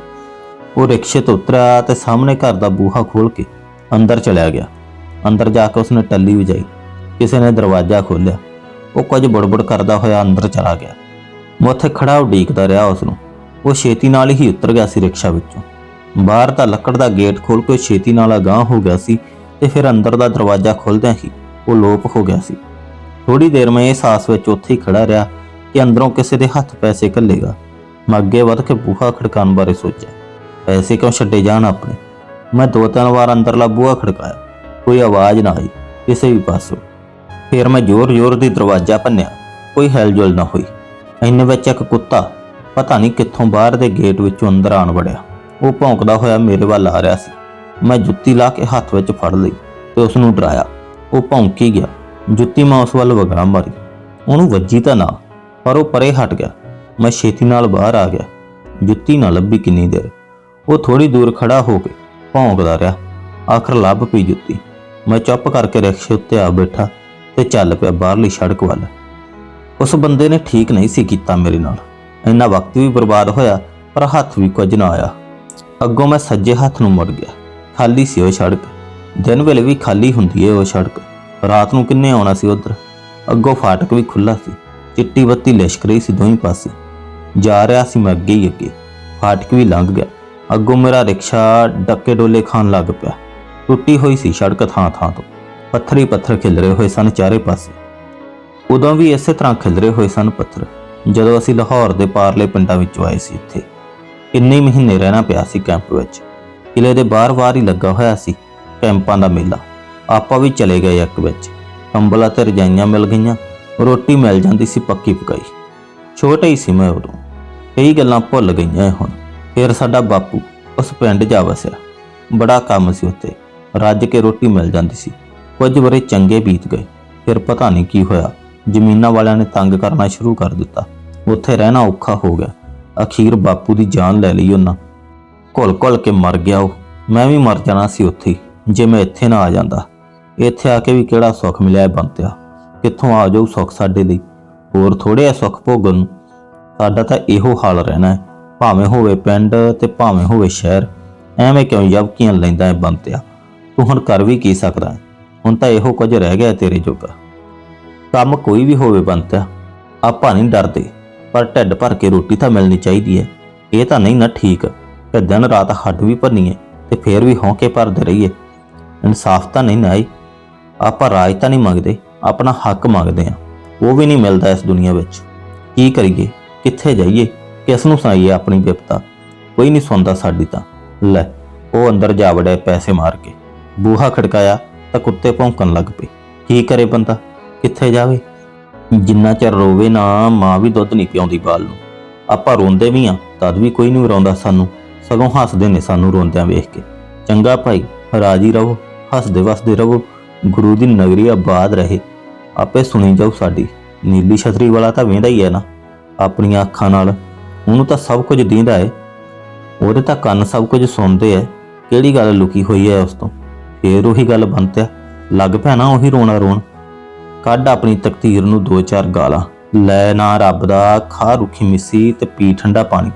ਉਹ ਰਿਕਸ਼ੇ ਤੋਂ ਉਤਰਿਆ ਤੇ ਸਾਹਮਣੇ ਘਰ ਦਾ ਬੂਹਾ ਖੋਲ ਕੇ ਅੰਦਰ ਚਲਿਆ ਗਿਆ। ਅੰਦਰ ਜਾ ਕੇ ਉਸਨੇ ਟੱਲੀ ਵਜਾਈ। ਕਿਸੇ ਨੇ ਦਰਵਾਜ਼ਾ ਖੋਲ੍ਹਿਆ। ਉਹ ਕੁਝ ਬੜਬੜ ਕਰਦਾ ਹੋਇਆ ਅੰਦਰ ਚਲਾ ਗਿਆ। ਮੈਂ ਉੱਥੇ ਖੜਾ ਉਡੀਕਦਾ ਰਿਹਾ ਉਸ ਨੂੰ ਉਹ ਛੇਤੀ ਨਾਲ ਹੀ ਉਤਰ ਗਿਆ ਸੀ ਰਿਕਸ਼ਾ ਵਿੱਚੋਂ। ਬਾਹਰ ਦਾ ਲੱਕੜ ਦਾ ਗੇਟ ਖੋਲ ਕੇ ਉਹ ਛੇਤੀ ਨਾਲ ਅਗਾਂਹ ਹੋ ਗਿਆ ਸੀ ਤੇ ਫਿਰ ਅੰਦਰ ਦਾ ਦਰਵਾਜ਼ਾ ਖੁੱਲਦਿਆਂ ਹੀ ਉਹ ਲੋਪ ਹੋ ਗਿਆ ਸੀ। ਥੋੜੀ ਦੇਰ ਮੈਂ ਇਸ ਆਸ ਵਿੱਚ ਉੱਥੇ ਹੀ ਖੜਾ ਰਿਹਾ ਕਿ ਅੰਦਰੋਂ ਕਿਸੇ ਦੇ ਹੱਥ ਪੈਸੇ ਘੱਲੇਗਾ। ਮੈਂ ਅੱਗੇ ਵੱਧ ਕੇ ਬੂਹਾ ਖੜਕਾਉਣ ਬਾਰੇ ਸੋਚਿਆ। ਪੈਸੇ ਕਿਉਂ ਛੱਡੇ ਜਾਣ ਆਪਣੇ? ਮੈਂ ਦੋ ਤਿੰਨ ਵਾਰ ਅੰਦਰਲਾ ਬੂਹਾ ਖੜਕਾਇਆ। ਕੋਈ ਆਵਾਜ਼ ਨਾ ਆਈ, ਕਿਸੇ ਵੀ ਪਾਸੋਂ। ਫਿਰ ਮੈਂ ਜ਼ੋਰ-ਜ਼ੋਰ ਦੀ ਦਰਵਾਜ਼ਾ ਭੰਨਿਆ। ਕੋਈ ਹਿਲਜੁਲ ਨਾ ਹੋਈ। ਇੰਨੇ ਵਿੱਚ ਇੱਕ ਕੁੱਤਾ, ਪਤਾ ਨਹੀਂ ਕਿੱਥੋਂ ਬਾਹਰ ਦੇ ਗੇਟ ਵਿੱਚੋਂ ਅੰਦਰ ਆਣ ਵੜਿਆ। ਉਹ ਭੌਂਕਦਾ ਹੋਇਆ ਮੇਰੇ ਵੱਲ ਆ ਰਿਹਾ ਸੀ। ਮੈਂ ਜੁੱਤੀ ਲਾ ਕੇ ਹੱਥ ਵਿੱਚ ਫੜ ਲਈ ਤੇ ਉਸ ਨੂੰ ਡਰਾਇਆ। ਉਹ ਭੌਂਕੀ ਗਿਆ। ਜੁੱਤੀ ਮੈਂ ਉਸ ਵੱਲ ਵਗੜਾ ਮਾਰੀ। ਉਹਨੂੰ ਵੱਜੀ ਤਾਂ ਨਾ, ਪਰ ਉਹ ਪਰੇ ਹਟ ਗਿਆ। ਮੈਂ ਛੇਤੀ ਨਾਲ ਬਾਹਰ ਆ ਗਿਆ। ਜੁੱਤੀ ਨਾ ਲੱਭੀ ਕਿੰਨੀ ਦੇਰ। ਉਹ ਥੋੜੀ ਦੂਰ ਖੜਾ ਹੋ ਕੇ ਭੌਂਕਦਾ ਰਿਹਾ। ਆਖਰ ਲੱਭ ਪਈ ਜੁੱਤੀ। ਮੈਂ ਚੁੱਪ ਕਰਕੇ ਰਿਕਸ਼ੇ ਉੱਤੇ ਆ ਬੈਠਾ ਤੇ ਚੱਲ ਪਿਆ ਬਾਹਰਲੀ ਸੜਕ ਵੱਲ। ਉਸ ਬੰਦੇ ਨੇ ਠੀਕ ਨਹੀਂ ਸੀ ਕੀਤਾ ਮੇਰੇ ਨਾਲ। ਇੰਨਾ ਵਕਤ ਵੀ ਬਰਬਾਦ ਹੋਇਆ, ਪਰ ਹੱਥ ਵੀ ਕੁਝ ਨਾ ਆਇਆ। ਅੱਗੋਂ ਮੈਂ ਸੱਜੇ ਹੱਥ ਨੂੰ ਮੁੜ ਗਿਆ। ਖਾਲੀ ਸੀ ਉਹ ਸੜਕ। ਦਿਨ ਵੇਲੇ ਵੀ ਖਾਲੀ ਹੁੰਦੀ ਏ ਉਹ ਸੜਕ। ਰਾਤ ਨੂੰ ਕਿੰਨੇ ਆਉਣਾ ਸੀ ਉਧਰ। ਅੱਗੋਂ ਫਾਟਕ ਵੀ ਖੁੱਲਾ ਸੀ। ਚਿੱਟੀ ਬੱਤੀ ਲਿਸ਼ਕ ਰਹੀ ਸੀ ਦੋਹੀਂ ਪਾਸੇ। ਜਾ ਰਿਹਾ ਸੀ ਮੈਂ ਅੱਗੇ ਹੀ ਅੱਗੇ। ਫਾਟਕ ਵੀ ਲੰਘ ਗਿਆ। ਅੱਗੋਂ ਮੇਰਾ ਰਿਕਸ਼ਾ ਡੱਕੇ ਡੋਲੇ ਖਾਣ ਲੱਗ ਪਿਆ। ਟੁੱਟੀ ਹੋਈ ਸੀ ਸੜਕ ਥਾਂ ਥਾਂ ਤੋਂ। ਪੱਥਰ ਹੀ ਪੱਥਰ ਖਿਲਰੇ ਹੋਏ ਸਨ ਚਾਰੇ ਪਾਸੇ। ਉਦੋਂ ਵੀ ਇਸੇ ਤਰ੍ਹਾਂ ਖਿਲਰੇ ਹੋਏ ਸਨ ਪੱਥਰ, ਜਦੋਂ ਅਸੀਂ ਲਾਹੌਰ ਦੇ ਪਾਰਲੇ ਪਿੰਡਾਂ ਵਿੱਚੋਂ ਆਏ ਸੀ ਇੱਥੇ। ਕਿੰਨੇ ਮਹੀਨੇ ਰਹਿਣਾ ਪਿਆ ਸੀ ਕੈਂਪ ਵਿੱਚ। ਕਿਲੇ ਦੇ ਬਾਹਰ-ਬਾਹਰ ਹੀ ਲੱਗਾ ਹੋਇਆ ਸੀ ਕੈਂਪਾਂ ਦਾ ਮੇਲਾ। ਆਪਾਂ ਵੀ ਚਲੇ ਗਏ ਇੱਕ ਵਿੱਚ। ਕੰਬਲ ਅਤੇ ਰਜਾਈਆਂ ਮਿਲ ਗਈਆਂ, ਰੋਟੀ ਮਿਲ ਜਾਂਦੀ ਸੀ ਪੱਕੀ ਪਕਾਈ। ਛੋਟਾ ਹੀ ਸੀ ਮੈਂ ਉਦੋਂ। ਕਈ ਗੱਲਾਂ ਭੁੱਲ ਗਈਆਂ ਹੁਣ। ਫਿਰ ਸਾਡਾ ਬਾਪੂ ਉਸ ਪਿੰਡ ਜਾ ਵਸਿਆ। ਬੜਾ ਕੰਮ ਸੀ ਉੱਥੇ। ਰੱਜ ਕੇ ਰੋਟੀ ਮਿਲ ਜਾਂਦੀ ਸੀ। ਕੁਝ ਵਰੇ ਚੰਗੇ ਬੀਤ ਗਏ। ਫਿਰ ਪਤਾ ਨਹੀਂ ਕੀ ਹੋਇਆ। ਜ਼ਮੀਨਾਂ ਵਾਲਿਆਂ ਨੇ ਤੰਗ ਕਰਨਾ ਸ਼ੁਰੂ ਕਰ ਦਿੱਤਾ। ਉੱਥੇ ਰਹਿਣਾ ਔਖਾ ਹੋ ਗਿਆ। ਅਖੀਰ ਬਾਪੂ ਦੀ ਜਾਨ ਲੈ ਲਈ ਉਹਨਾਂ। ਘੁਲ-ਘੁਲ ਕੇ ਮਰ ਗਿਆ ਉਹ। ਮੈਂ ਵੀ ਮਰ ਜਾਣਾ ਸੀ ਉੱਥੇ ਜੇ ਮੈਂ ਇੱਥੇ ਨਾ ਆ ਜਾਂਦਾ। ਇੱਥੇ ਆ ਕੇ ਵੀ ਕਿਹੜਾ ਸੁੱਖ ਮਿਲਿਆ ਹੈ ਬੰਤਿਆ? ਕਿੱਥੋਂ ਆ ਜਾਊ ਸੁੱਖ ਸਾਡੇ ਲਈ? ਹੋਰ ਥੋੜੇ ਆ ਸੁੱਖ ਭੋਗਣ ਨੂੰ। ਸਾਡਾ ਤਾਂ ਇਹੋ ਹਾਲ ਰਹਿਣਾ ਹੈ। ਭਾਵੇਂ ਹੋਵੇ ਪਿੰਡ ਤੇ ਭਾਵੇਂ ਹੋਵੇ ਸ਼ਹਿਰ, ਐਵੇਂ ਕਿਉਂ ਯਬਕੀਆਂ ਲੈਂਦਾ ਹੈ ਬੰਤਿਆ? ਤੂੰ ਹੁਣ ਕਰ ਵੀ ਕੀ ਸਕਦਾ ਹੈ? ਹੁਣ ਤਾਂ ਇਹੋ ਕੁਝ ਰਹਿ ਗਿਆ ਤੇਰੇ ਜੋਗਾ। ਕੰਮ ਕੋਈ ਵੀ ਹੋਵੇ ਬੰਤਿਆ, ਆਪਾਂ ਨਹੀਂ ਡਰਦੇ। ਪਰ ਢਿੱਡ ਭਰ ਕੇ ਰੋਟੀ ਤਾਂ ਮਿਲਣੀ ਚਾਹੀਦੀ ਹੈ। ਇਹ ਤਾਂ ਨਹੀਂ ਨਾ ਠੀਕ। ਕਿ ਦਿਨ ਰਾਤ ਹੱਡ ਵੀ ਭੰਨੀਏ ਤੇ ਫੇਰ ਵੀ ਹੌਂਕੇ ਭਰਦੇ ਰਹੀਏ। ਇਨਸਾਫ ਤਾਂ ਨਹੀਂ ਨਾ ਆਈ। ਆਪਾਂ ਰਾਜ ਤਾਂ ਨਹੀਂ ਮੰਗਦੇ, ਆਪਣਾ ਹੱਕ ਮੰਗਦੇ ਆ ਉਹ ਵੀ ਨਹੀਂ ਮਿਲਦਾ ਇਸ ਦੁਨੀਆ ਵਿੱਚ। ਕੀ ਕਰੀਏ, ਕਿੱਥੇ ਜਾਈਏ, ਕਿਸ ਨੂੰ ਸੁਣਾਈਏ ਆਪਣੀ ਵਿਪਤਾ? ਕੋਈ ਨਹੀਂ ਸੁਣਦਾ ਸਾਡੀ ਤਾਂ। ਲੈ, ਉਹ ਅੰਦਰ ਜਾ ਵੜਿਆ ਪੈਸੇ ਮਾਰ ਕੇ। ਬੂਹਾ ਖੜਕਾਇਆ ਤਾਂ ਕੁੱਤੇ ਭੌਂਕਣ ਲੱਗ ਪਏ। ਕੀ ਕਰੇ ਬੰਦਾ? ਕਿੱਥੇ ਜਾਵੇ? ਜਿੰਨਾ ਚਿਰ ਰੋਵੇ ਨਾ, ਮਾਂ ਵੀ ਦੁੱਧ ਨਹੀਂ ਪਿਆਉਂਦੀ ਬਾਲ ਨੂੰ। ਆਪਾਂ ਰੋਂਦੇ ਵੀ ਆ, ਤਦ ਵੀ ਕੋਈ ਨਹੀਂ ਰੋਂਦਾ ਸਾਨੂੰ। ਸਗੋਂ ਹੱਸਦੇ ਨੇ ਸਾਨੂੰ ਰੋਂਦਿਆਂ ਵੇਖ ਕੇ। ਚੰਗਾ ਭਾਈ, ਰਾਜੀ ਰਹੋ, ਹੱਸਦੇ ਵਸਦੇ ਰਹੋ। ਗੁਰੂ ਦੀ ਨਗਰੀ ਆਬਾਦ ਰਹੇ। ਆਪੇ ਸੁਣੀ ਜਾਓ ਸਾਡੀ। ਨੀਲੀ ਛਤਰੀ ਵਾਲਾ ਤਾਂ ਵੇਂਦਾ ਹੀ ਹੈ ਨਾ, ਆਪਣੀਆਂ ਅੱਖਾਂ ਨਾਲ। ਉਹਨੂੰ ਤਾਂ ਸਭ ਕੁਝ ਦੀਂਦਾ ਏ। ਉਹਦੇ ਤਾਂ ਕੰਨ ਸਭ ਕੁਝ ਸੁਣਦੇ ਐ। ਕਿਹੜੀ ਗੱਲ ਲੁਕੀ ਹੋਈ ਐ ਉਸ ਤੋਂ? ਫੇਰ ਉਹੀ ਗੱਲ ਬੰਤਿਆ। ਲੱਗ ਪਿਆ ਨਾ ਉਹੀ ਰੋਣਾ ਰੋਣ। ਕੱਢ ਆਪਣੀ ਤਕਦੀਰ ਨੂੰ ਦੋ ਚਾਰ ਗਾਲਾਂ। ਲੈ ਨਾ ਰੱਬ ਦਾ, ਖਾ ਰੁਖੀ ਮਿੱਸੀ ਤੇ ਪੀ ਠੰਡਾ ਪਾਣੀ।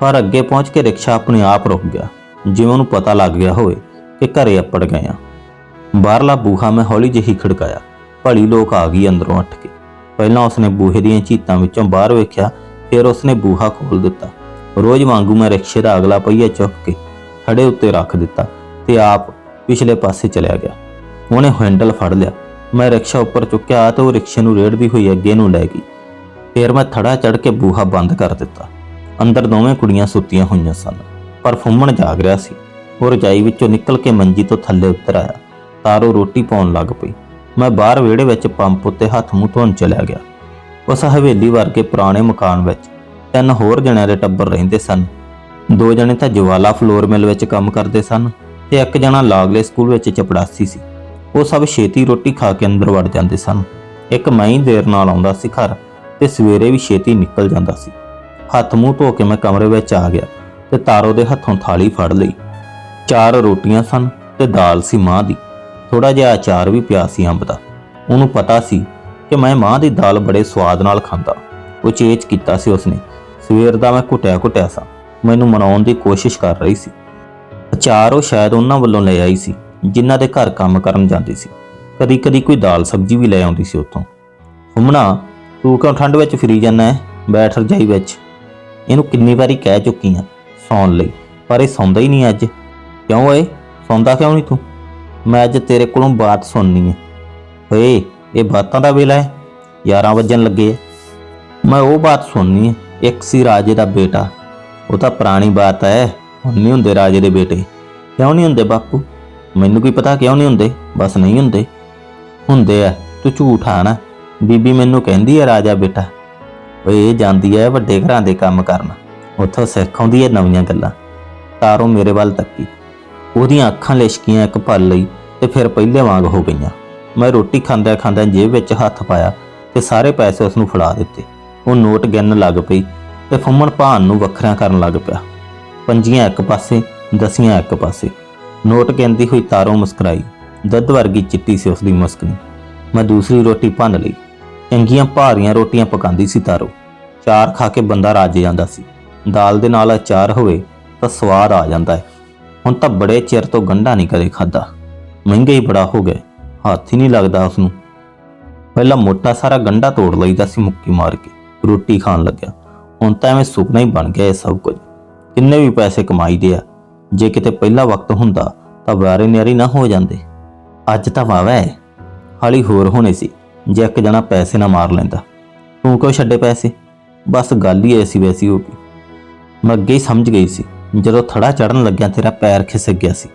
ਪਰ ਅੱਗੇ ਪਹੁੰਚ ਕੇ ਰਿਕਸ਼ਾ ਆਪਣੇ ਆਪ ਰੁਕ ਗਿਆ। ਜਿਵੇਂ ਉਹਨੂੰ ਪਤਾ ਲੱਗ ਗਿਆ ਹੋਵੇ ਕਿ ਘਰੇ ਅੱਪੜ ਗਏ ਆ ਬਾਹਰਲਾ ਬੂਹਾ ਮੈਂ ਹੌਲੀ ਜਿਹੀ ਖੜਕਾਇਆ। ਭਲੀ ਲੋਕ ਆ ਗਈ ਅੰਦਰੋਂ ਉੱਠ ਕੇ। ਪਹਿਲਾਂ ਉਸਨੇ ਬੂਹੇ ਦੀਆਂ ਚੀਤਾਂ ਵਿੱਚੋਂ ਬਾਹਰ ਵੇਖਿਆ, ਫਿਰ ਉਸਨੇ ਬੂਹਾ ਖੋਲ ਦਿੱਤਾ। ਰੋਜ਼ ਵਾਂਗੂ ਮੈਂ ਰਿਕਸ਼ੇ ਦਾ ਅਗਲਾ ਪਹੀਆ ਚੁੱਕ ਕੇ ਖੜੇ ਉੱਤੇ ਰੱਖ ਦਿੱਤਾ ਤੇ ਆਪ ਪਿਛਲੇ ਪਾਸੇ ਚਲਿਆ ਗਿਆ। ਉਹਨੇ ਹੈਂਡਲ ਫੜ ਲਿਆ। ਮੈਂ ਰਿਕਸ਼ਾ ਉੱਪਰ ਚੁੱਕਿਆ ਤੇ ਉਹ ਰਿਕਸ਼ੇ ਨੂੰ ਰੇੜਦੀ ਹੋਈ ਅੱਗੇ ਨੂੰ ਲੈ ਗਈ। ਫਿਰ ਮੈਂ ਥੜਾ ਚੜ ਕੇ ਬੂਹਾ ਬੰਦ ਕਰ ਦਿੱਤਾ। ਅੰਦਰ ਦੋਵੇਂ ਕੁੜੀਆਂ ਸੁੱਤੀਆਂ ਹੋਈਆਂ ਸਨ। ਪਰ ਫੁੰਮਣ ਜਾਗ ਰਿਹਾ ਸੀ। ਉਹ ਰਜਾਈ ਵਿੱਚੋਂ ਨਿਕਲ ਕੇ ਮੰਜੀ ਤੋਂ ਥੱਲੇ ਉਤਰ ਆਇਆ। ਤਾਰੋ ਰੋਟੀ ਪਾਉਣ ਲੱਗ ਪਈ। ਮੈਂ ਬਾਹਰ ਵਿਹੜੇ ਵਿੱਚ ਪੰਪ ਉੱਤੇ ਹੱਥ ਮੂੰਹ ਧੋਣ ਚਲਿਆ ਗਿਆ। ਉਸ ਹਵੇਲੀ ਵਰਗੇ ਪੁਰਾਣੇ ਮਕਾਨ ਵਿੱਚ ਤਿੰਨ ਹੋਰ ਜਣਿਆਂ ਦੇ ਟੱਬਰ ਰਹਿੰਦੇ ਸਨ। ਦੋ ਜਣੇ ਤਾਂ ਜਵਾਲਾ ਫਲੋਰ ਮਿਲ ਵਿੱਚ ਕੰਮ ਕਰਦੇ ਸਨ ਤੇ ਇੱਕ ਜਣਾ ਲਾਗਲੇ ਸਕੂਲ ਵਿੱਚ ਚਪੜਾਸੀ ਸੀ। ਉਹ ਸਭ ਛੇਤੀ ਰੋਟੀ ਖਾ ਕੇ ਅੰਦਰ ਵੜ ਜਾਂਦੇ ਸਨ। ਇੱਕ ਮੈਂ ਹੀ ਦੇਰ ਨਾਲ ਆਉਂਦਾ ਸੀ ਘਰ ਤੇ ਸਵੇਰੇ ਵੀ ਛੇਤੀ ਨਿਕਲ ਜਾਂਦਾ ਸੀ। ਹੱਥ ਮੂੰਹ ਧੋ ਕੇ ਮੈਂ ਕਮਰੇ ਵਿੱਚ ਆ ਗਿਆ ਤੇ ਤਾਰੋ ਦੇ ਹੱਥੋਂ ਥਾਲੀ ਫੜ ਲਈ। ਚਾਰ ਰੋਟੀਆਂ ਸਨ ਤੇ ਦਾਲ ਸੀ ਮਾਂ ਦੀ। ਥੋੜਾ ਜਿਹਾ ਅਚਾਰ ਵੀ ਪਿਆ ਸੀ ਅੰਬ ਦਾ। ਉਹਨੂੰ ਪਤਾ ਸੀ ਕਿ ਮੈਂ ਮਾਂ ਦੀ ਦਾਲ ਬੜੇ ਸਵਾਦ ਨਾਲ ਖਾਂਦਾ। ਉਚੇਚ ਕੀਤਾ ਸੀ ਉਸਨੇ। ਸਵੇਰ ਦਾ ਮੈਂ ਘੁਟਿਆ ਘੁਟਿਆ ਸਾਂ। ਮੈਨੂੰ ਮਨਾਉਣ ਦੀ ਕੋਸ਼ਿਸ਼ ਕਰ ਰਹੀ ਸੀ। ਅਚਾਰ ਉਹ ਸ਼ਾਇਦ ਉਹਨਾਂ ਵੱਲੋਂ ਲੈ ਆਈ ਸੀ। ਜਿਨ੍ਹਾਂ ਦੇ ਘਰ ਕੰਮ ਕਰਨ ਜਾਂਦੀ ਸੀ। ਕਦੀ ਕਦੀ ਕੋਈ ਦਾਲ ਸਬਜ਼ੀ ਵੀ ਲੈ ਆਉਂਦੀ ਸੀ ਉੱਥੋਂ। ਹੁਮਣਾ, ਤੂੰ ਕਿਉਂ ਠੰਡ ਵਿੱਚ ਫਿਰੀ ਜਾਂਦਾ ਹੈ? ਬੈਠ ਰਜਾਈ ਵਿੱਚ। ਇਹਨੂੰ ਕਿੰਨੀ ਵਾਰੀ ਕਹਿ ਚੁੱਕੀ ਆ ਸੌਣ ਲਈ, ਪਰ ਇਹ ਸੌਂਦਾ ਹੀ ਨਹੀਂ ਅੱਜ। ਕਿਉਂ ਓਏ? ਸੌਂਦਾ ਕਿਉਂ ਨਹੀਂ ਤੂੰ? ਮੈਂ ਅੱਜ ਤੇਰੇ ਕੋਲੋਂ ਬਾਤ ਸੁਣਨੀ ਹੈ। ਓਏ, ਇਹ ਬਾਤਾਂ ਦਾ ਵੇਲਾ ਹੈ। 11 ਵਜਣ ਲੱਗੇ ਹੈ। ਮੈਂ ਉਹ ਬਾਤ ਸੁਣਨੀ ਹੈ, ਇੱਕ ਸੀ ਰਾਜੇ ਦਾ ਬੇਟਾ। ਉਹ ਤਾਂ ਪੁਰਾਣੀ ਬਾਤ ਹੈ, ਹੁਣ ਨਹੀਂ ਹੁੰਦੇ ਰਾਜੇ ਦੇ ਬੇਟੇ। ਕਿਉਂ ਨਹੀਂ ਹੁੰਦੇ ਬਾਪੂ? ਮੈਨੂੰ ਕੀ ਪਤਾ ਕਿਉਂ ਨਹੀਂ ਹੁੰਦੇ? ਬਸ ਨਹੀਂ ਹੁੰਦੇ। ਹੁੰਦੇ ਆ, ਤੂੰ ਝੂਠ ਆ ਨਾ। ਬੀਬੀ ਮੈਨੂੰ ਕਹਿੰਦੀ ਹੈ ਰਾਜਾ ਬੇਟਾ, ਓਏ, ਇਹ ਜਾਂਦੀ ਹੈ ਵੱਡੇ ਘਰਾਂ ਦੇ ਕੰਮ ਕਰਨ। ਉੱਥੋਂ ਸਿੱਖ ਆਉਂਦੀ ਹੈ ਨਵੀਆਂ ਗੱਲਾਂ। ਤਾਰੋ ਮੇਰੇ ਵੱਲ ਤੱਕੀ। ਉਹਦੀਆਂ ਅੱਖਾਂ ਲਿਸ਼ਕੀਆਂ ਇੱਕ ਪਲ ਲਈ ਤੇ ਫਿਰ ਪਹਿਲੇ ਵਾਂਗ ਹੋ ਗਈਆਂ। ਮੈਂ ਰੋਟੀ ਖਾਂਦਾ ਖਾਂਦਾ ਜੇਬ ਵਿੱਚ ਹੱਥ ਪਾਇਆ ਤੇ ਸਾਰੇ ਪੈਸੇ ਉਸ ਨੂੰ ਫੜਾ ਦਿੱਤੇ। ਉਹ ਨੋਟ ਗਿਣਨ ਲੱਗ ਪਈ ਤੇ ਫੁੰਮਣ ਭਾਨ ਨੂੰ ਵੱਖਰਿਆਂ ਕਰਨ ਲੱਗ ਪਿਆ। ਪੰਜੀਆਂ ਇੱਕ ਪਾਸੇ, ਦਸੀਆਂ ਇੱਕ ਪਾਸੇ। ਨੋਟ ਗਿਣਦੀ ਹੋਈ ਤਾਰੋ ਮੁਸਕਰਾਈ। ਦੁੱਧ ਵਰਗੀ ਚਿੱਟੀ ਸੀ ਉਸਦੀ ਦੀ ਮੈਂ ਦੂਸਰੀ ਰੋਟੀ ਭੰਨ ਲਈ। ਚੰਗੀਆਂ ਭਾਰੀਆਂ ਰੋਟੀਆਂ ਪਕਾਉਂਦੀ ਸੀ ਤਾਰੋ। ਚਾਰ ਖਾ ਕੇ ਬੰਦਾ ਰੱਜ ਜਾਂਦਾ ਸੀ। ਦਾਲ ਦੇ ਨਾਲ ਅਚਾਰ ਹੋਵੇ ਤਾਂ ਸਵਾਦ ਆ ਜਾਂਦਾ ਹੈ। ਹੁਣ ਤਾਂ ਬੜੇ ਚਿਰ ਤੋਂ ਗੰਢਾ ਨਹੀਂ ਕਦੇ ਖਾਦਾ ਮਹਿੰਗਾ ਹੀ ਬੜਾ ਹੋ ਗਿਆ। ਹੱਥ ਹੀ ਨਹੀਂ ਲੱਗਦਾ ਉਸ ਨੂੰ ਪਹਿਲਾਂ ਮੋਟਾ ਸਾਰਾ ਗੰਢਾ ਤੋੜ ਲਈਦਾ ਸੀ ਮੁੱਕੀ ਮਾਰ ਕੇ। ਰੋਟੀ ਖਾਣ ਲੱਗਿਆ। ਹੁਣ ਤਾਂ ਐਵੇਂ ਸੁਪਨਾ ਹੀ ਬਣ ਗਿਆ ਇਹ ਸਭ ਕੁਝ। ਕਿੰਨੇ ਵੀ ਪੈਸੇ ਕਮਾਈਦੇ ਆ। ਜੇ ਕਿਤੇ ਪਹਿਲਾ ਵਕਤ ਹੁੰਦਾ ਤਾਂ ਵਾਰੇ ਨਿਆਰੀ ਨਾ ਹੋ ਜਾਂਦੇ। ਅੱਜ ਤਾਂ ਵਾਵਾ ਹੈ। ਹਾਲੀ ਹੋਰ ਹੋਣੇ ਸੀ, ਜੇ ਇੱਕ ਜਣਾ ਪੈਸੇ ਨਾ ਮਾਰ ਲੈਂਦਾ। ਤੂੰ ਕਿਉਂ ਛੱਡੇ ਪੈਸੇ? ਬਸ ਗੱਲ ਹੀ ਐਸੀ ਵੈਸੀ ਹੋ ਗਈ। ਮੈਂ ਅੱਗੇ ਹੀ ਸਮਝ ਗਈ ਸੀ, ਜਦੋਂ ਥੜਾ ਚੜਨ ਲੱਗਿਆ ਤੇਰਾ ਪੈਰ ਖਿਸਕ ਗਿਆ ਸੀ।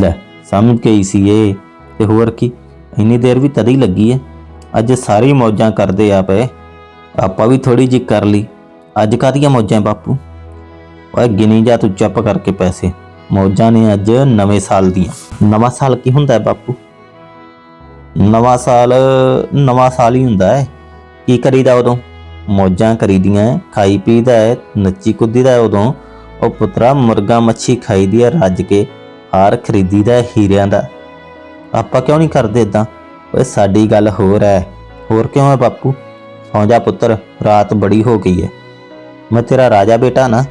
ਲੈ, ਸਮਝ ਗਈ ਸੀ ਇਹ ਤੇ ਹੋਰ ਕੀ? ਇੰਨੀ ਦੇਰ ਵੀ ਤਦ ਹੀ ਲੱਗੀ ਐ। ਅੱਜ ਸਾਰੀ ਮੌਜਾਂ ਕਰਦੇ ਆ ਪਏ ਆਪਾਂ ਵੀ ਥੋੜੀ ਜਿਹੀ ਕਰ ਲਈ। ਅੱਜ ਕਾਹਦੀਆਂ ਮੌਜਾਂ ਬਾਪੂ? ਓਏ ਗਿਣੀ ਜਾ ਤੂੰ ਚੁੱਪ ਕਰਕੇ ਪੈਸੇ। ਮੌਜਾਂ ਨੇ ਅੱਜ ਨਵੇਂ ਸਾਲ ਦੀਆਂ। ਨਵਾਂ ਸਾਲ ਕੀ ਹੁੰਦਾ ਹੈ ਬਾਪੂ? ਨਵਾਂ ਸਾਲ ਨਵਾਂ ਸਾਲ ਹੀ ਹੁੰਦਾ ਹੈ। ਕੀ ਕਰੀਦਾ ਉਦੋਂ? ਮੌਜਾਂ ਕਰੀਦੀਆਂ ਖਾਈ ਪੀਦਾ ਹੈ, ਨੱਚੀ ਕੁੱਦੀਦਾ ਹੈ ਉਦੋਂ। ਉਹ ਪੁੱਤਰਾ ਮੁਰਗਾ ਮੱਛੀ ਖਾਈਦੀ ਹੈ, ਰੱਜ ਕੇ ਹਾਰ ਖਰੀਦੀਦਾ ਹੈ ਹੀਰਿਆਂ ਦਾ। ਆਪਾਂ ਕਿਉਂ ਨਹੀਂ ਕਰਦੇ ਇਦਾਂ ਓਏ ਸਾਡੀ ਗੱਲ ਹੋਰ ਹੈ। ਹੋਰ ਕਿਉਂ ਹੈ ਬਾਪੂ? ਸੌਂ ਜਾ ਪੁੱਤਰ, ਰਾਤ ਬੜੀ ਹੋ ਗਈ ਹੈ। ਮੈਂ ਤੇਰਾ ਰਾਜਾ ਬੇਟਾ ਨਾ।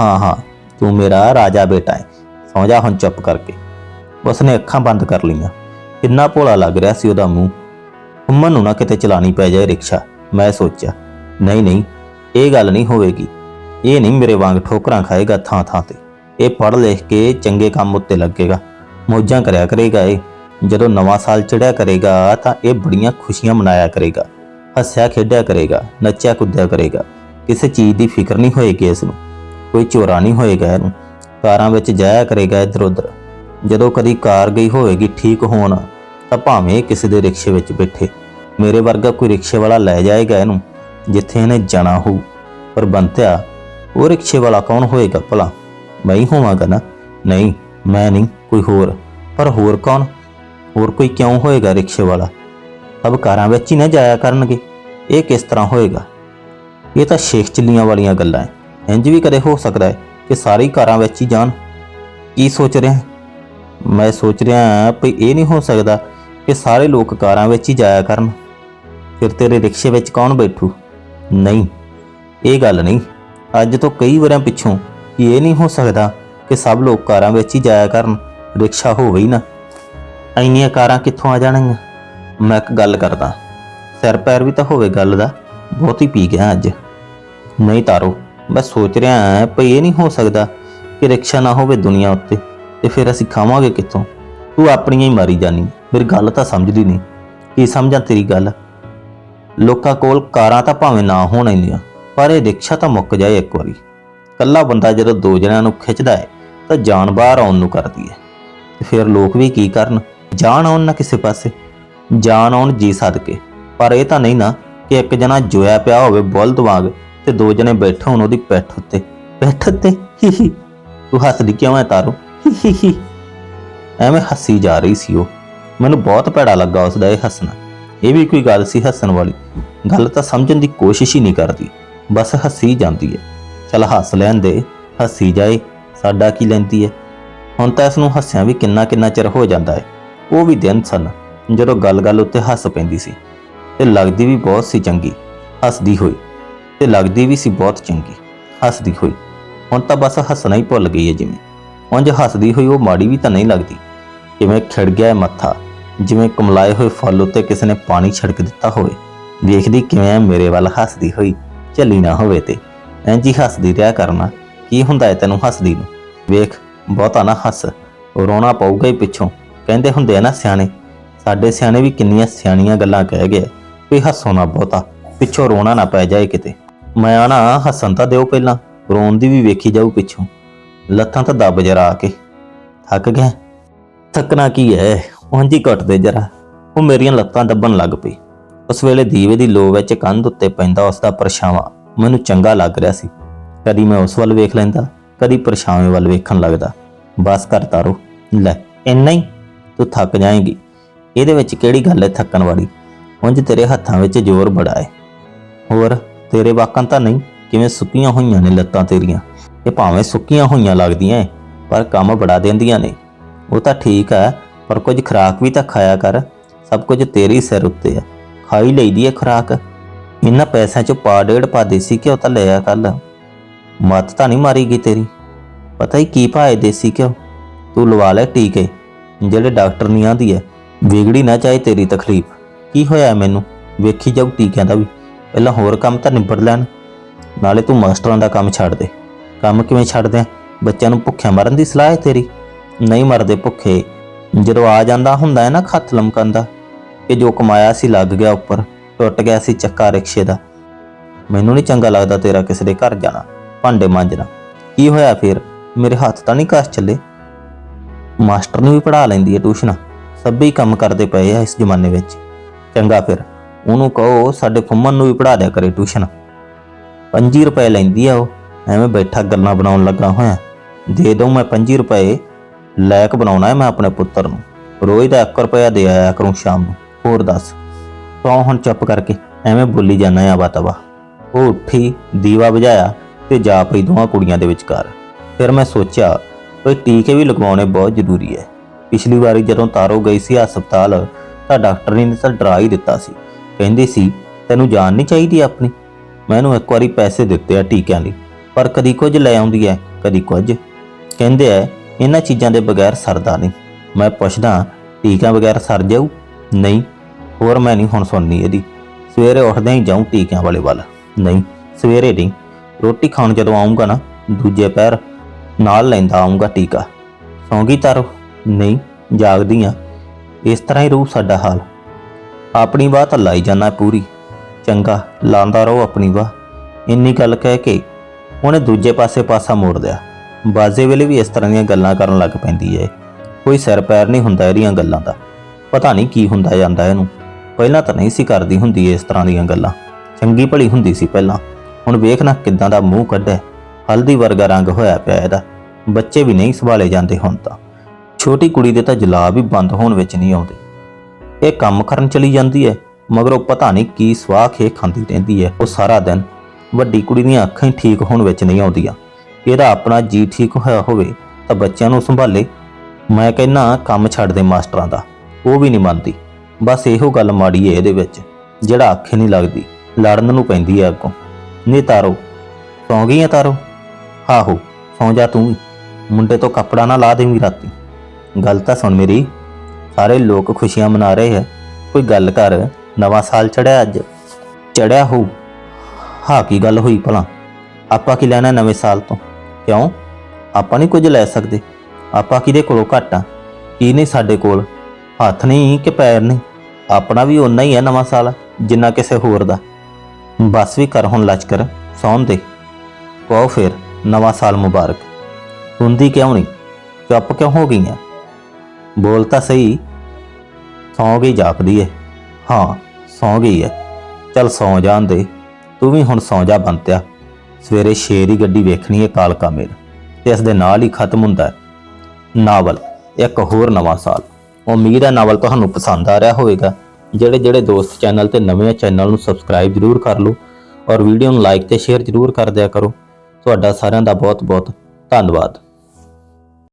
ਹਾਂ ਹਾਂ, ਤੂੰ ਮੇਰਾ ਰਾਜਾ ਬੇਟਾ ਹੈ ਸੌਂ ਜਾ ਹੁਣ ਚੁੱਪ ਕਰਕੇ। ਉਸਨੇ ਅੱਖਾਂ ਬੰਦ ਕਰ ਲਈਆਂ। ਕਿੰਨਾ ਭੋਲਾ ਲੱਗ ਰਿਹਾ ਸੀ ਉਹਦਾ ਮੂੰਹ। ਉਮਨ ਨੂੰ ਨਾ ਕਿਤੇ ਚਲਾਣੀ ਪੈ ਜਾਏ ਰਿਕਸ਼ਾ। ਮੈਂ ਸੋਚਿਆ, ਨਹੀਂ ਨਹੀਂ, ਇਹ ਗੱਲ ਨਹੀਂ ਹੋਵੇਗੀ। ਇਹ ਨਹੀਂ ਮੇਰੇ ਵਾਂਗ ਠੋਕਰਾਂ ਖਾਏਗਾ ਥਾਂ ਥਾਂ ਤੇ। ਇਹ ਪੜ੍ਹ ਲਿਖ ਕੇ ਚੰਗੇ ਕੰਮ ਉੱਤੇ ਲੱਗੇਗਾ। ਮੌਜਾਂ ਕਰਿਆ ਕਰੇਗਾ ਇਹ। ਜਦੋਂ ਨਵਾਂ ਸਾਲ ਚੜਿਆ ਕਰੇਗਾ ਤਾਂ ਇਹ ਬੜੀਆਂ ਖੁਸ਼ੀਆਂ ਮਨਾਇਆ ਕਰੇਗਾ। ਹੱਸਿਆ ਖੇਡਿਆ ਕਰੇਗਾ ਨੱਚਿਆ ਕੁੱਦਿਆ ਕਰੇਗਾ। ਕਿਸੇ ਚੀਜ਼ ਦੀ ਫਿਕਰ ਨਹੀਂ ਹੋਏਗੀ ਇਸ ਨੂੰ। ਕੋਈ ਚੋਰਾ ਨਹੀਂ ਹੋਏਗਾ ਇਹਨੂੰ। ਕਾਰਾਂ ਵਿੱਚ ਜਾਇਆ ਕਰੇਗਾ ਇੱਧਰ ਉੱਧਰ। ਜਦੋਂ ਕਦੀ ਕਾਰ ਗਈ ਹੋਵੇਗੀ ਠੀਕ ਹੋਣ, ਤਾਂ ਭਾਵੇਂ ਕਿਸੇ ਦੇ ਰਿਕਸ਼ੇ ਵਿੱਚ ਬੈਠੇ। ਮੇਰੇ ਵਰਗਾ ਕੋਈ ਰਿਕਸ਼ੇ ਵਾਲਾ ਲੈ ਜਾਏਗਾ ਇਹਨੂੰ, ਜਿੱਥੇ ਇਹਨੇ ਜਾਣਾ ਹੋਊ। ਪਰ ਬੰਤਿਆ, ਉਹ ਰਿਕਸ਼ੇ ਵਾਲਾ ਕੌਣ ਹੋਏਗਾ ਭਲਾ? ਮੈਂ ਹੀ ਹੋਵਾਂਗਾ ਨਾ। ਨਹੀਂ, ਮੈਂ ਨਹੀਂ, ਕੋਈ ਹੋਰ। ਪਰ ਹੋਰ ਕੌਣ? ਹੋਰ ਕੋਈ ਕਿਉਂ ਹੋਏਗਾ ਰਿਕਸ਼ੇ ਵਾਲਾ? ਸਭ ਕਾਰਾਂ ਵਿੱਚ ਹੀ ਨਾ ਜਾਇਆ ਕਰਨਗੇ। ਇਹ ਕਿਸ ਤਰ੍ਹਾਂ ਹੋਏਗਾ? ਇਹ ਤਾਂ ਸ਼ੇਖ ਚਿੱਲੀਆਂ ਵਾਲੀਆਂ ਗੱਲਾਂ ਐ। ਇੰਜ ਵੀ ਕਦੇ ਹੋ ਸਕਦਾ ਹੈ ਕਿ ਸਾਰੇ ਕਾਰਾਂ ਵਿੱਚ ਹੀ ਜਾਣ। ਕੀ ਸੋਚ ਰਿਹਾ ਮੈਂ ਸੋਚ ਰਿਹਾ ਹਾਂ ਵੀ ਇਹ ਨਹੀਂ ਹੋ ਸਕਦਾ ਕਿ ਸਾਰੇ ਲੋਕ ਕਾਰਾਂ ਵਿੱਚ ਹੀ ਜਾਇਆ ਕਰਨ। ਫਿਰ ਤੇਰੇ ਰਿਕਸ਼ੇ ਵਿੱਚ ਕੌਣ ਬੈਠੂ? ਨਹੀਂ, ਇਹ ਗੱਲ ਨਹੀਂ। ਅੱਜ ਤੋਂ ਕਈ ਵਰਿਆਂ ਪਿੱਛੋਂ ਕਿ ਇਹ ਨਹੀਂ ਹੋ ਸਕਦਾ ਕਿ ਸਭ ਲੋਕ ਕਾਰਾਂ ਵਿੱਚ ਹੀ ਜਾਇਆ ਕਰਨ। ਰਿਕਸ਼ਾ ਹੋਵੇ ਹੀ ਨਾ। ਇੰਨੀਆਂ ਕਾਰਾਂ ਕਿੱਥੋਂ ਆ ਜਾਣਗੀਆਂ? ਮੈਂ ਇੱਕ ਗੱਲ ਕਰਦਾ। ਸਿਰ ਪੈਰ ਵੀ ਤਾਂ ਹੋਵੇ ਗੱਲ ਦਾ। ਬਹੁਤ ਹੀ ਪੀ ਗਿਆ ਅੱਜ। ਨਹੀਂ ਤਾਰੋ ਮੈਂ ਸੋਚ ਰਿਹਾ ਹਾਂ ਭਈ ਇਹ ਨਹੀਂ ਹੋ ਸਕਦਾ ਕਿ ਰਿਕਸ਼ਾ ਨਾ ਹੋਵੇ ਦੁਨੀਆ ਉੱਤੇ ਤੇ ਫਿਰ ਅਸੀਂ ਖਾਵਾਂਗੇ ਕਿੱਥੋਂ? ਤੂੰ ਆਪਣੀਆਂ ਹੀ ਮਾਰੀ ਜਾਨੀ, ਮੇਰੀ ਗੱਲ ਤਾਂ ਸਮਝਦੀ ਨਹੀਂ। ਕੀ ਸਮਝਾਂ ਤੇਰੀ ਗੱਲ? ਲੋਕਾਂ ਕੋਲ ਕਾਰਾਂ ਤਾਂ ਭਾਵੇਂ ਨਾ ਹੋਣ ਇੰਨੀਆਂ, ਪਰ ਇਹ ਰਿਕਸ਼ਾ ਤਾਂ ਮੁੱਕ ਜਾਏ ਇੱਕ ਵਾਰੀ। ਕੱਲਾ ਬੰਦਾ ਜਦੋਂ ਦੋ ਜਣਿਆਂ ਨੂੰ ਖਿੱਚਦਾ ਹੈ, ਤਾਂ ਜਾਨ ਬਾਹਰ ਆਉਣ ਨੂੰ ਕਰਦੀ ਹੈ। ਤੇ ਫਿਰ ਲੋਕ ਵੀ ਕੀ ਕਰਨ? ਜਾਣ ਆਉਣ ਨਾ ਕਿਸੇ ਪਾਸੇ। ਜਾਣ ਆਉਣ ਜੀ ਸਦਕੇ, ਪਰ ਇਹ ਤਾਂ ਨਹੀਂ ਨਾ ਕਿ ਇੱਕ ਜਣਾ ਜੋਇਆ ਪਿਆ ਹੋਵੇ ਬੁਲਦ ਵਾਂਗ ਤੇ ਦੋ ਜਣੇ ਬੈਠੇ ਹੋਣ ਉਹਦੀ ਪਿੱਠ ਉੱਤੇ। ਪਿੱਠ ਉੱਤੇ? ਹੀ ਹੀ। ਤੂੰ ਹੱਸਦੀ ਕਿਉਂ ਹੈ ਤਾਰੋ? ਹੀ ਹੀ ਹੀ। ਐਵੇਂ ਹੱਸੀ ਜਾ ਰਹੀ ਸੀ ਉਹ। ਮੈਨੂੰ ਬਹੁਤ ਭੈੜਾ ਲੱਗਾ ਉਸ ਦਾ ਇਹ ਹੱਸਣਾ। ਇਹ ਵੀ ਕੋਈ ਗੱਲ ਸੀ ਹੱਸਣ ਵਾਲੀ। ਗੱਲ ਤਾਂ ਸਮਝਣ ਦੀ ਕੋਸ਼ਿਸ਼ ਹੀ ਨਹੀਂ ਕਰਦੀ। ਬਸ ਹੱਸੀ ਜਾਂਦੀ ਹੈ ਚਲ ਹੱਸ ਲੈਣ ਦੇ। ਹੱਸੀ ਜਾਏ। ਸਾਡਾ ਕੀ ਲੈਂਦੀ ਹੈ ਹੁਣ ਤਾਂ ਇਸ ਨੂੰ ਹੱਸਿਆਂ ਵੀ ਕਿੰਨਾ ਕਿੰਨਾ ਚਿਰ ਹੋ ਜਾਂਦਾ ਹੈ ਉਹ ਵੀ ਦਿਨ ਸਨ, ਜਦੋਂ ਗੱਲ-ਗੱਲ ਉੱਤੇ ਹੱਸ ਪੈਂਦੀ ਸੀ। ਤੇ ਲੱਗਦੀ ਵੀ ਬਹੁਤ ਸੀ ਚੰਗੀ। ਹੱਸਦੀ ਹੋਈ। ਤੇ ਲੱਗਦੀ ਵੀ ਸੀ ਬਹੁਤ ਚੰਗੀ। ਹੱਸਦੀ ਹੋਈ। ਹੁਣ ਤਾਂ ਬਸ ਹੱਸਣਾ ਹੀ ਭੁੱਲ ਗਈ ਹੈ ਜਿਵੇਂ। ਉਂਝ ਹੱਸਦੀ ਹੋਈ ਉਹ ਮਾੜੀ ਵੀ ਤਾਂ ਨਹੀਂ ਲੱਗਦੀ। ਜਿਵੇਂ ਖਿੜ ਗਿਆ ਮੱਥਾ। ਜਿਵੇਂ ਕਮਲਾਏ ਹੋਏ ਫਲ ਉੱਤੇ ਕਿਸੇ ਨੇ ਪਾਣੀ ਛਿੜਕ ਦਿੱਤਾ ਹੋਵੇ। ਵੇਖਦੀ ਕਿਵੇਂ ਮੇਰੇ ਵੱਲ ਹੱਸਦੀ ਹੋਈ। ਝੱਲੀ ਨਾ ਹੋਵੇ ਤੇ। ਇੰਝ ਹੀ ਹੱਸਦੀ ਰਿਹਾ ਕਰਨਾ। ਕੀ ਹੁੰਦਾ ਹੈ ਤੈਨੂੰ ਹੱਸਦੀ ਨੂੰ? ਵੇਖ, ਬਹੁਤਾ ਨਾ ਹੱਸ। ਰੋਣਾ ਪਊਗਾ ਹੀ ਪਿੱਛੋਂ। ਕਹਿੰਦੇ ਹੁੰਦੇ ਆ ਨਾ ਸਿਆਣੇ। ਸਾਡੇ ਸਿਆਣੇ ਵੀ ਕਿੰਨੀਆਂ ਸਿਆਣੀਆਂ ਗੱਲਾਂ ਕਹਿ ਗਏ। ਵੀ ਹੱਸੋ ਨਾ ਬਹੁਤਾ। ਪਿੱਛੋਂ ਰੋਣਾ ਨਾ ਪੈ ਜਾਏ ਕਿਤੇ। ਮੈਂ ਆਣਾ ਹੱਸਣ ਤਾਂ ਦਿਓ ਪਹਿਲਾਂ, ਰੋਣ ਦੀ ਵੀ ਵੇਖੀ ਜਾਊ ਪਿੱਛੋਂ। ਲੱਤਾਂ ਤਾਂ ਦੱਬ ਜਰਾ ਆ ਕੇ। ਥੱਕ ਗਿਆ। ਥੱਕਣਾ ਕੀ ਹੈ? ਉਂਝ ਹੀ ਘਟਦੇ ਜਰਾ। ਉਹ ਮੇਰੀਆਂ ਲੱਤਾਂ ਦੱਬਣ ਲੱਗ ਪਈ। ਉਸ ਵੇਲੇ ਦੀਵੇ ਦੀ ਲੋ ਵਿੱਚ ਕੰਧ ਉੱਤੇ ਪੈਂਦਾ ਉਸ ਦਾ ਪਰਛਾਵਾਂ। ਮੈਨੂੰ ਚੰਗਾ ਲੱਗ ਰਿਹਾ ਸੀ। ਕਦੀ ਮੈਂ ਉਸ ਵੱਲ ਵੇਖ ਲੈਂਦਾ, ਕਦੀ ਪਰਛਾਵੇਂ ਵੱਲ ਵੇਖਣ ਲੱਗਦਾ। ਬਸ ਕਰ ਤਾਰੋ। ਲੈ, ਇੰਨਾ ਹੀ। ਤੂੰ ਥੱਕ ਜਾਏਂਗੀ। ਇਹਦੇ ਵਿੱਚ ਕਿਹੜੀ ਗੱਲ ਹੈ ਥੱਕਣ ਵਾਲੀ? ਉਂਝ ਤੇਰੇ ਹੱਥਾਂ ਵਿੱਚ ਜ਼ੋਰ ਬੜਾ ਹੈ। ਹੋਰ? ਤੇਰੇ ਵਾਕਾਂ ਤਾਂ ਨਹੀਂ ਕਿਵੇਂ ਸੁੱਕੀਆਂ ਹੋਈਆਂ ਨੇ ਲੱਤਾਂ ਤੇਰੀਆਂ? ਇਹ ਭਾਵੇਂ ਸੁੱਕੀਆਂ ਹੋਈਆਂ ਲੱਗਦੀਆਂ ਏ, ਪਰ ਕੰਮ ਬੜਾ ਦਿੰਦੀਆਂ ਨੇ। ਉਹ ਤਾਂ ਠੀਕ ਹੈ ਪਰ ਕੁਝ ਖੁਰਾਕ ਵੀ ਤਾਂ ਖਾਇਆ ਕਰ। ਸਭ ਕੁਝ ਤੇਰੀ ਸਿਰ ਉੱਤੇ ਆ ਖਾਈ ਲਈਦੀ ਹੈ ਖੁਰਾਕ। ਇਹਨਾਂ ਪੈਸਿਆਂ ਚੋਂ ਪਾ ਡੇਢ ਪਾ ਦੇਸੀ ਘਿਓ ਤਾਂ ਲਿਆ ਕੱਲ। ਮੱਤ ਤਾਂ ਨਹੀਂ ਮਾਰੀ ਗਈ ਤੇਰੀ। ਪਤਾ ਹੀ ਕੀ ਭਾਏ ਦੇਸੀ ਘਿਓ। ਤੂੰ ਲਵਾ ਲੈ ਟੀਕੇ। ਜਿਹੜੇ ਡਾਕਟਰ ਨਹੀਂ ਆਂਦੀ ਹੈ ਵਿਗੜੀ ਨਾ ਚਾਹੇ ਤੇਰੀ ਤਕਲੀਫ। ਕੀ ਹੋਇਆ ਮੈਨੂੰ? ਵੇਖੀ ਜਾਊ ਟੀਕਿਆਂ ਦਾ ਵੀ। ਪਹਿਲਾਂ ਹੋਰ ਕੰਮ ਤਾਂ ਨਿਬੜ ਲੈਣ। ਨਾਲੇ ਤੂੰ ਮਾਸਟਰਾਂ ਦਾ ਕੰਮ ਛੱਡ ਦੇ। ਕੰਮ ਕਿਵੇਂ ਛੱਡ ਬੱਚਿਆਂ ਨੂੰ ਭੁੱਖਿਆ ਮਰਨ ਦੀ ਸਲਾਹ ਹੈ ਤੇਰੀ। ਨਹੀਂ ਮਰਦੇ ਭੁੱਖੇ। ਜਦੋਂ ਆ ਜਾਂਦਾ ਹੁੰਦਾ ਹੈ ਨਾ ਖੱਤ ਲਮਕੰਦਾ ਕਿ ਜੋ ਕਮਾਇਆ ਸੀ ਲੱਗ ਗਿਆ ਉੱਪਰ, ਟੁੱਟ ਗਿਆ ਸੀ ਚੱਕਾ ਰਿਕਸ਼ੇ ਦਾ। ਮੈਨੂੰ ਨਹੀਂ ਚੰਗਾ ਲੱਗਦਾ ਤੇਰਾ ਕਿਸੇ ਦੇ ਘਰ ਜਾਣਾ, ਭਾਂਡੇ ਮਾਂਜਣਾ। ਕੀ ਹੋਇਆ ਫੇਰ? ਮੇਰੇ ਹੱਥ ਤਾਂ ਨਹੀਂ ਕਸ ਚੱਲੇ। ਮਾਸਟਰ ਨੂੰ ਵੀ ਪੜਾ ਲੈਂਦੀ ਹੈ ਟਿਊਸ਼ਨਾਂ। ਸਭ ਹੀ ਕੰਮ ਕਰਦੇ ਪਏ ਆ ਇਸ ਜ਼ਮਾਨੇ ਵਿੱਚ। ਚੰਗਾ ਫਿਰ। ਉਹਨੂੰ ਕਹੋ, ਸਾਡੇ ਫੁੰਮਨ ਨੂੰ ਵੀ ਪੜਾ ਦਿਆ ਕਰੇ ਟਿਊਸ਼ਨ। 25 ਰੁਪਏ ਲੈਂਦੀ ਆ ਉਹ, ਐਵੇਂ ਬੈਠਾ ਗੱਲਾਂ ਬਣਾਉਣ ਲੱਗਾ ਹੋਇਆ। ਦੇ ਦਊਂ ਮੈਂ 25 ਰੁਪਏ ਲਾਇਕ ਬਣਾਉਣਾ ਹੈ ਮੈਂ ਆਪਣੇ ਪੁੱਤਰ ਨੂੰ। ਰੋਜ਼ ਦਾ 1 ਰੁਪਇਆ ਦੇ ਆਇਆ ਕਰੂੰ ਸ਼ਾਮ ਨੂੰ। ਹੋਰ ਦੱਸ, ਤੂੰ ਹੁਣ ਚੁੱਪ ਕਰਕੇ ਐਵੇਂ ਬੋਲੀ ਜਾਂਦਾ ਆ ਬਾਤਵਾ ਉਹ ਉੱਠੀ, ਦੀਵਾ ਬੁਝਾਇਆ ਤੇ ਜਾ ਪਈ ਦੋਹਾਂ ਕੁੜੀਆਂ ਦੇ ਵਿਚਕਾਰ। ਫਿਰ ਮੈਂ ਸੋਚਿਆ ਕੋਈ ਟੀਕੇ ਵੀ ਲਗਵਾਉਣੇ ਬਹੁਤ ਜ਼ਰੂਰੀ ਹੈ ਪਿਛਲੀ ਵਾਰੀ ਜਦੋਂ ਤਾਰੋ ਗਈ ਸੀ ਹਸਪਤਾਲ, ਤਾਂ ਡਾਕਟਰ ਨੇ ਤਾਂ ਡਰਾ ਹੀ ਦਿੱਤਾ ਸੀ। ਕਹਿੰਦੀ ਸੀ, ਤੈਨੂੰ ਜਾਨ ਨਹੀਂ ਚਾਹੀਦੀ ਆਪਣੀ? ਮੈਨੂੰ ਇੱਕ ਵਾਰੀ ਪੈਸੇ ਦਿੱਤੇ ਆ ਟੀਕਿਆਂ ਲਈ, ਪਰ ਕਦੀ ਕੁਝ ਲੈ ਆਉਂਦੀ ਹੈ ਕਦੀ ਕੁਝ। ਕਹਿੰਦੇ ਆ ਇਹਨਾਂ ਚੀਜ਼ਾਂ ਦੇ ਬਗੈਰ ਸਰਦਾ ਨਹੀਂ। ਮੈਂ ਪੁੱਛਦਾ, ਟੀਕਿਆਂ ਬਗੈਰ ਸਰ ਜਾਊ? ਨਹੀਂ, ਹੋਰ ਮੈਂ ਨਹੀਂ ਹੁਣ ਸੁਣਨੀ ਇਹਦੀ। ਸਵੇਰੇ ਉੱਠਦਿਆਂ ਹੀ ਜਾਊਂ ਟੀਕਿਆਂ ਵਾਲੇ ਵੱਲ। ਨਹੀਂ, ਸਵੇਰੇ ਨਹੀਂ। ਰੋਟੀ ਖਾਣ ਜਦੋਂ ਆਉਂਗਾ ਨਾ, ਦੂਜੇ ਪੈਰ ਨਾਲ ਲੈਂਦਾ ਆਉਂਗਾ ਟੀਕਾ। ਸੌਂਗੀ ਤਾਰੋ? ਨਹੀਂ, ਜਾਗਦੀ ਆ। ਇਸ ਤਰ੍ਹਾਂ ਹੀ ਰਹੂ ਸਾਡਾ ਹਾਲ। ਆਪਣੀ ਬਾਹ ਤਾਂ ਲਾਈ ਜਾਣਾ ਪੂਰੀ। ਚੰਗਾ, ਲਾਂਦਾ ਰਹੋ ਆਪਣੀ ਬਾਹ। ਇੰਨੀ ਗੱਲ ਕਹਿ ਕੇ ਉਹਨੇ ਦੂਜੇ ਪਾਸੇ ਪਾਸਾ ਮੋੜ ਲਿਆ। ਬਾਜ਼ੇ ਵੇਲੇ ਵੀ ਇਸ ਤਰ੍ਹਾਂ ਦੀਆਂ ਗੱਲਾਂ ਕਰਨ ਲੱਗ ਪੈਂਦੀ ਏ। ਕੋਈ ਸਿਰ ਪੈਰ ਨਹੀਂ ਹੁੰਦਾ ਇਹਦੀਆਂ ਗੱਲਾਂ ਦਾ। ਪਤਾ ਨਹੀਂ ਕੀ ਹੁੰਦਾ ਜਾਂਦਾ ਇਹਨੂੰ। ਪਹਿਲਾਂ ਤਾਂ ਨਹੀਂ ਸੀ ਕਰਦੀ ਹੁੰਦੀ ਇਸ ਤਰ੍ਹਾਂ ਦੀਆਂ ਗੱਲਾਂ। ਚੰਗੀ ਭਲੀ ਹੁੰਦੀ ਸੀ ਪਹਿਲਾਂ। ਹੁਣ ਵੇਖ ਨਾ ਕਿੱਦਾਂ ਦਾ ਮੂੰਹ ਕੱਢਿਆ। ਹਲਦੀ ਵਰਗਾ ਰੰਗ ਹੋਇਆ ਪਿਆ ਇਹਦਾ। ਬੱਚੇ ਵੀ ਨਹੀਂ ਸੰਭਾਲੇ ਜਾਂਦੇ ਹੁਣ ਤਾਂ। ਛੋਟੀ ਕੁੜੀ ਦੇ ਤਾਂ ਜਲਾਬ ਹੀ ਬੰਦ ਹੋਣ ਵਿੱਚ ਨਹੀਂ ਆਉਂਦੇ। ਇਹ ਕੰਮ ਕਰਨ ਚਲੀ ਜਾਂਦੀ ਹੈ, ਮਗਰ ਉਹ ਪਤਾ ਨਹੀਂ ਕੀ ਸਵਾਹ ਖੇ ਖਾਂਦੀ ਰਹਿੰਦੀ ਹੈ। ਉਹ ਸਾਰਾ ਦਿਨ ਵੱਡੀ ਕੁੜੀ ਦੀਆਂ ਅੱਖਾਂ ਹੀ ਠੀਕ ਹੋਣ ਵਿੱਚ ਨਹੀਂ ਆਉਂਦੀਆਂ। ਇਹਦਾ ਆਪਣਾ ਜੀ ਠੀਕ ਹੋਇਆ ਹੋਵੇ ਤਾਂ ਬੱਚਿਆਂ ਨੂੰ ਸੰਭਾਲੇ। ਮੈਂ ਕਹਿੰਨਾ ਕੰਮ ਛੱਡ ਦੇ ਮਾਸਟਰਾਂ ਦਾ। ਉਹ ਵੀ ਨਹੀਂ ਮੰਨਦੀ। ਬਸ ਇਹੋ ਗੱਲ ਮਾੜੀ ਹੈ ਇਹਦੇ ਵਿੱਚ, ਜਿਹੜਾ ਅੱਖੇ ਨਹੀਂ ਲੱਗਦੀ। ਲੜਨ ਨੂੰ ਪੈਂਦੀ ਹੈ ਅੱਗੋਂ। ਨਹੀਂ ਤਾਰੋ, ਸੌਂ ਗਈ ਹੈ ਤਾਰੋ? ਆਹੋ, ਸੌਂ ਜਾ ਤੂੰ ਮੁੰਡੇ ਤੋਂ ਕੱਪੜਾ ਨਾ ਲਾ ਦੇਵੀਂ ਰਾਤੀ। ਗੱਲ ਤਾਂ ਸੁਣ ਮੇਰੀ। ਸਾਰੇ ਲੋਕ ਖੁਸ਼ੀਆਂ ਮਨਾ ਰਹੇ ਹੈ। ਕੋਈ ਗੱਲ ਕਰ, ਨਵਾਂ ਸਾਲ ਚੜਿਆ ਅੱਜ। ਚੜਿਆ ਹੋ ਹਾਂ, ਕੀ ਗੱਲ ਹੋਈ ਭਲਾ? ਆਪਾਂ ਕੀ ਲੈਣਾ ਨਵੇਂ ਸਾਲ ਤੋਂ? ਕਿਉਂ? ਆਪਾਂ ਨਹੀਂ ਕੁਝ ਲੈ ਸਕਦੇ। ਆਪਾਂ ਕਿਹਦੇ ਕੋਲੋਂ ਘੱਟ ਆ? ਕੀ ਨਹੀਂ ਸਾਡੇ ਕੋਲ? ਹੱਥ ਨਹੀਂ ਕਿ ਪੈਰ ਨਹੀਂ? ਆਪਣਾ ਵੀ ਓਨਾ ਹੀ ਹੈ ਨਵਾਂ ਸਾਲ, ਜਿੰਨਾ ਕਿਸੇ ਹੋਰ ਦਾ। ਬਸ ਵੀ ਕਰ ਹੁਣ ਲਚਕਰ ਸੌਣ ਦੇ। ਕਹੋ ਫਿਰ, ਨਵਾਂ ਸਾਲ ਮੁਬਾਰਕ। ਹੁੰਦੀ ਕਿਉਂ ਨਹੀਂ? ਚੁੱਪ ਕਿਉਂ ਹੋ ਗਈ ਹੈ ਬੋਲ ਤਾਂ ਸਹੀ ਸੌਂ ਗਈ ਜਾਪਦੀ ਹੈ ਹਾਂ, ਸੌਂ ਗਈ ਹੈ ਚੱਲ ਸੌਂ ਜਾਣ ਦੇ, ਤੂੰ ਵੀ ਹੁਣ ਸੌਂ ਜਾ ਬੰਤਿਆ। ਸਵੇਰੇ ਸ਼ੇਰ ਦੀ ਗੱਡੀ ਵੇਖਣੀ ਹੈ ਕਾਲਕਾ ਮੇਲ, ਤੇ ਇਸ ਦੇ ਨਾਲ ਹੀ ਖਤਮ ਹੁੰਦਾ ਨਾਵਲ, ਇੱਕ ਹੋਰ ਨਵਾਂ ਸਾਲ। ਉਮੀਦ ਹੈ ਨਾਵਲ ਤੁਹਾਨੂੰ ਪਸੰਦ ਆ ਰਿਹਾ ਹੋਵੇਗਾ। ਜਿਹੜੇ ਜਿਹੜੇ ਦੋਸਤ ਚੈਨਲ ਤੇ ਨਵੇਂ ਆ, ਚੈਨਲ ਨੂੰ ਸਬਸਕ੍ਰਾਈਬ ਜ਼ਰੂਰ ਕਰ ਲਓ ਔਰ ਵੀਡੀਓ ਨੂੰ ਲਾਈਕ ਤੇ ਸ਼ੇਅਰ ਜ਼ਰੂਰ ਕਰ ਦਿਆ ਕਰੋ। ਤੁਹਾਡਾ ਸਾਰਿਆਂ ਦਾ ਬਹੁਤ ਬਹੁਤ ਧੰਨਵਾਦ।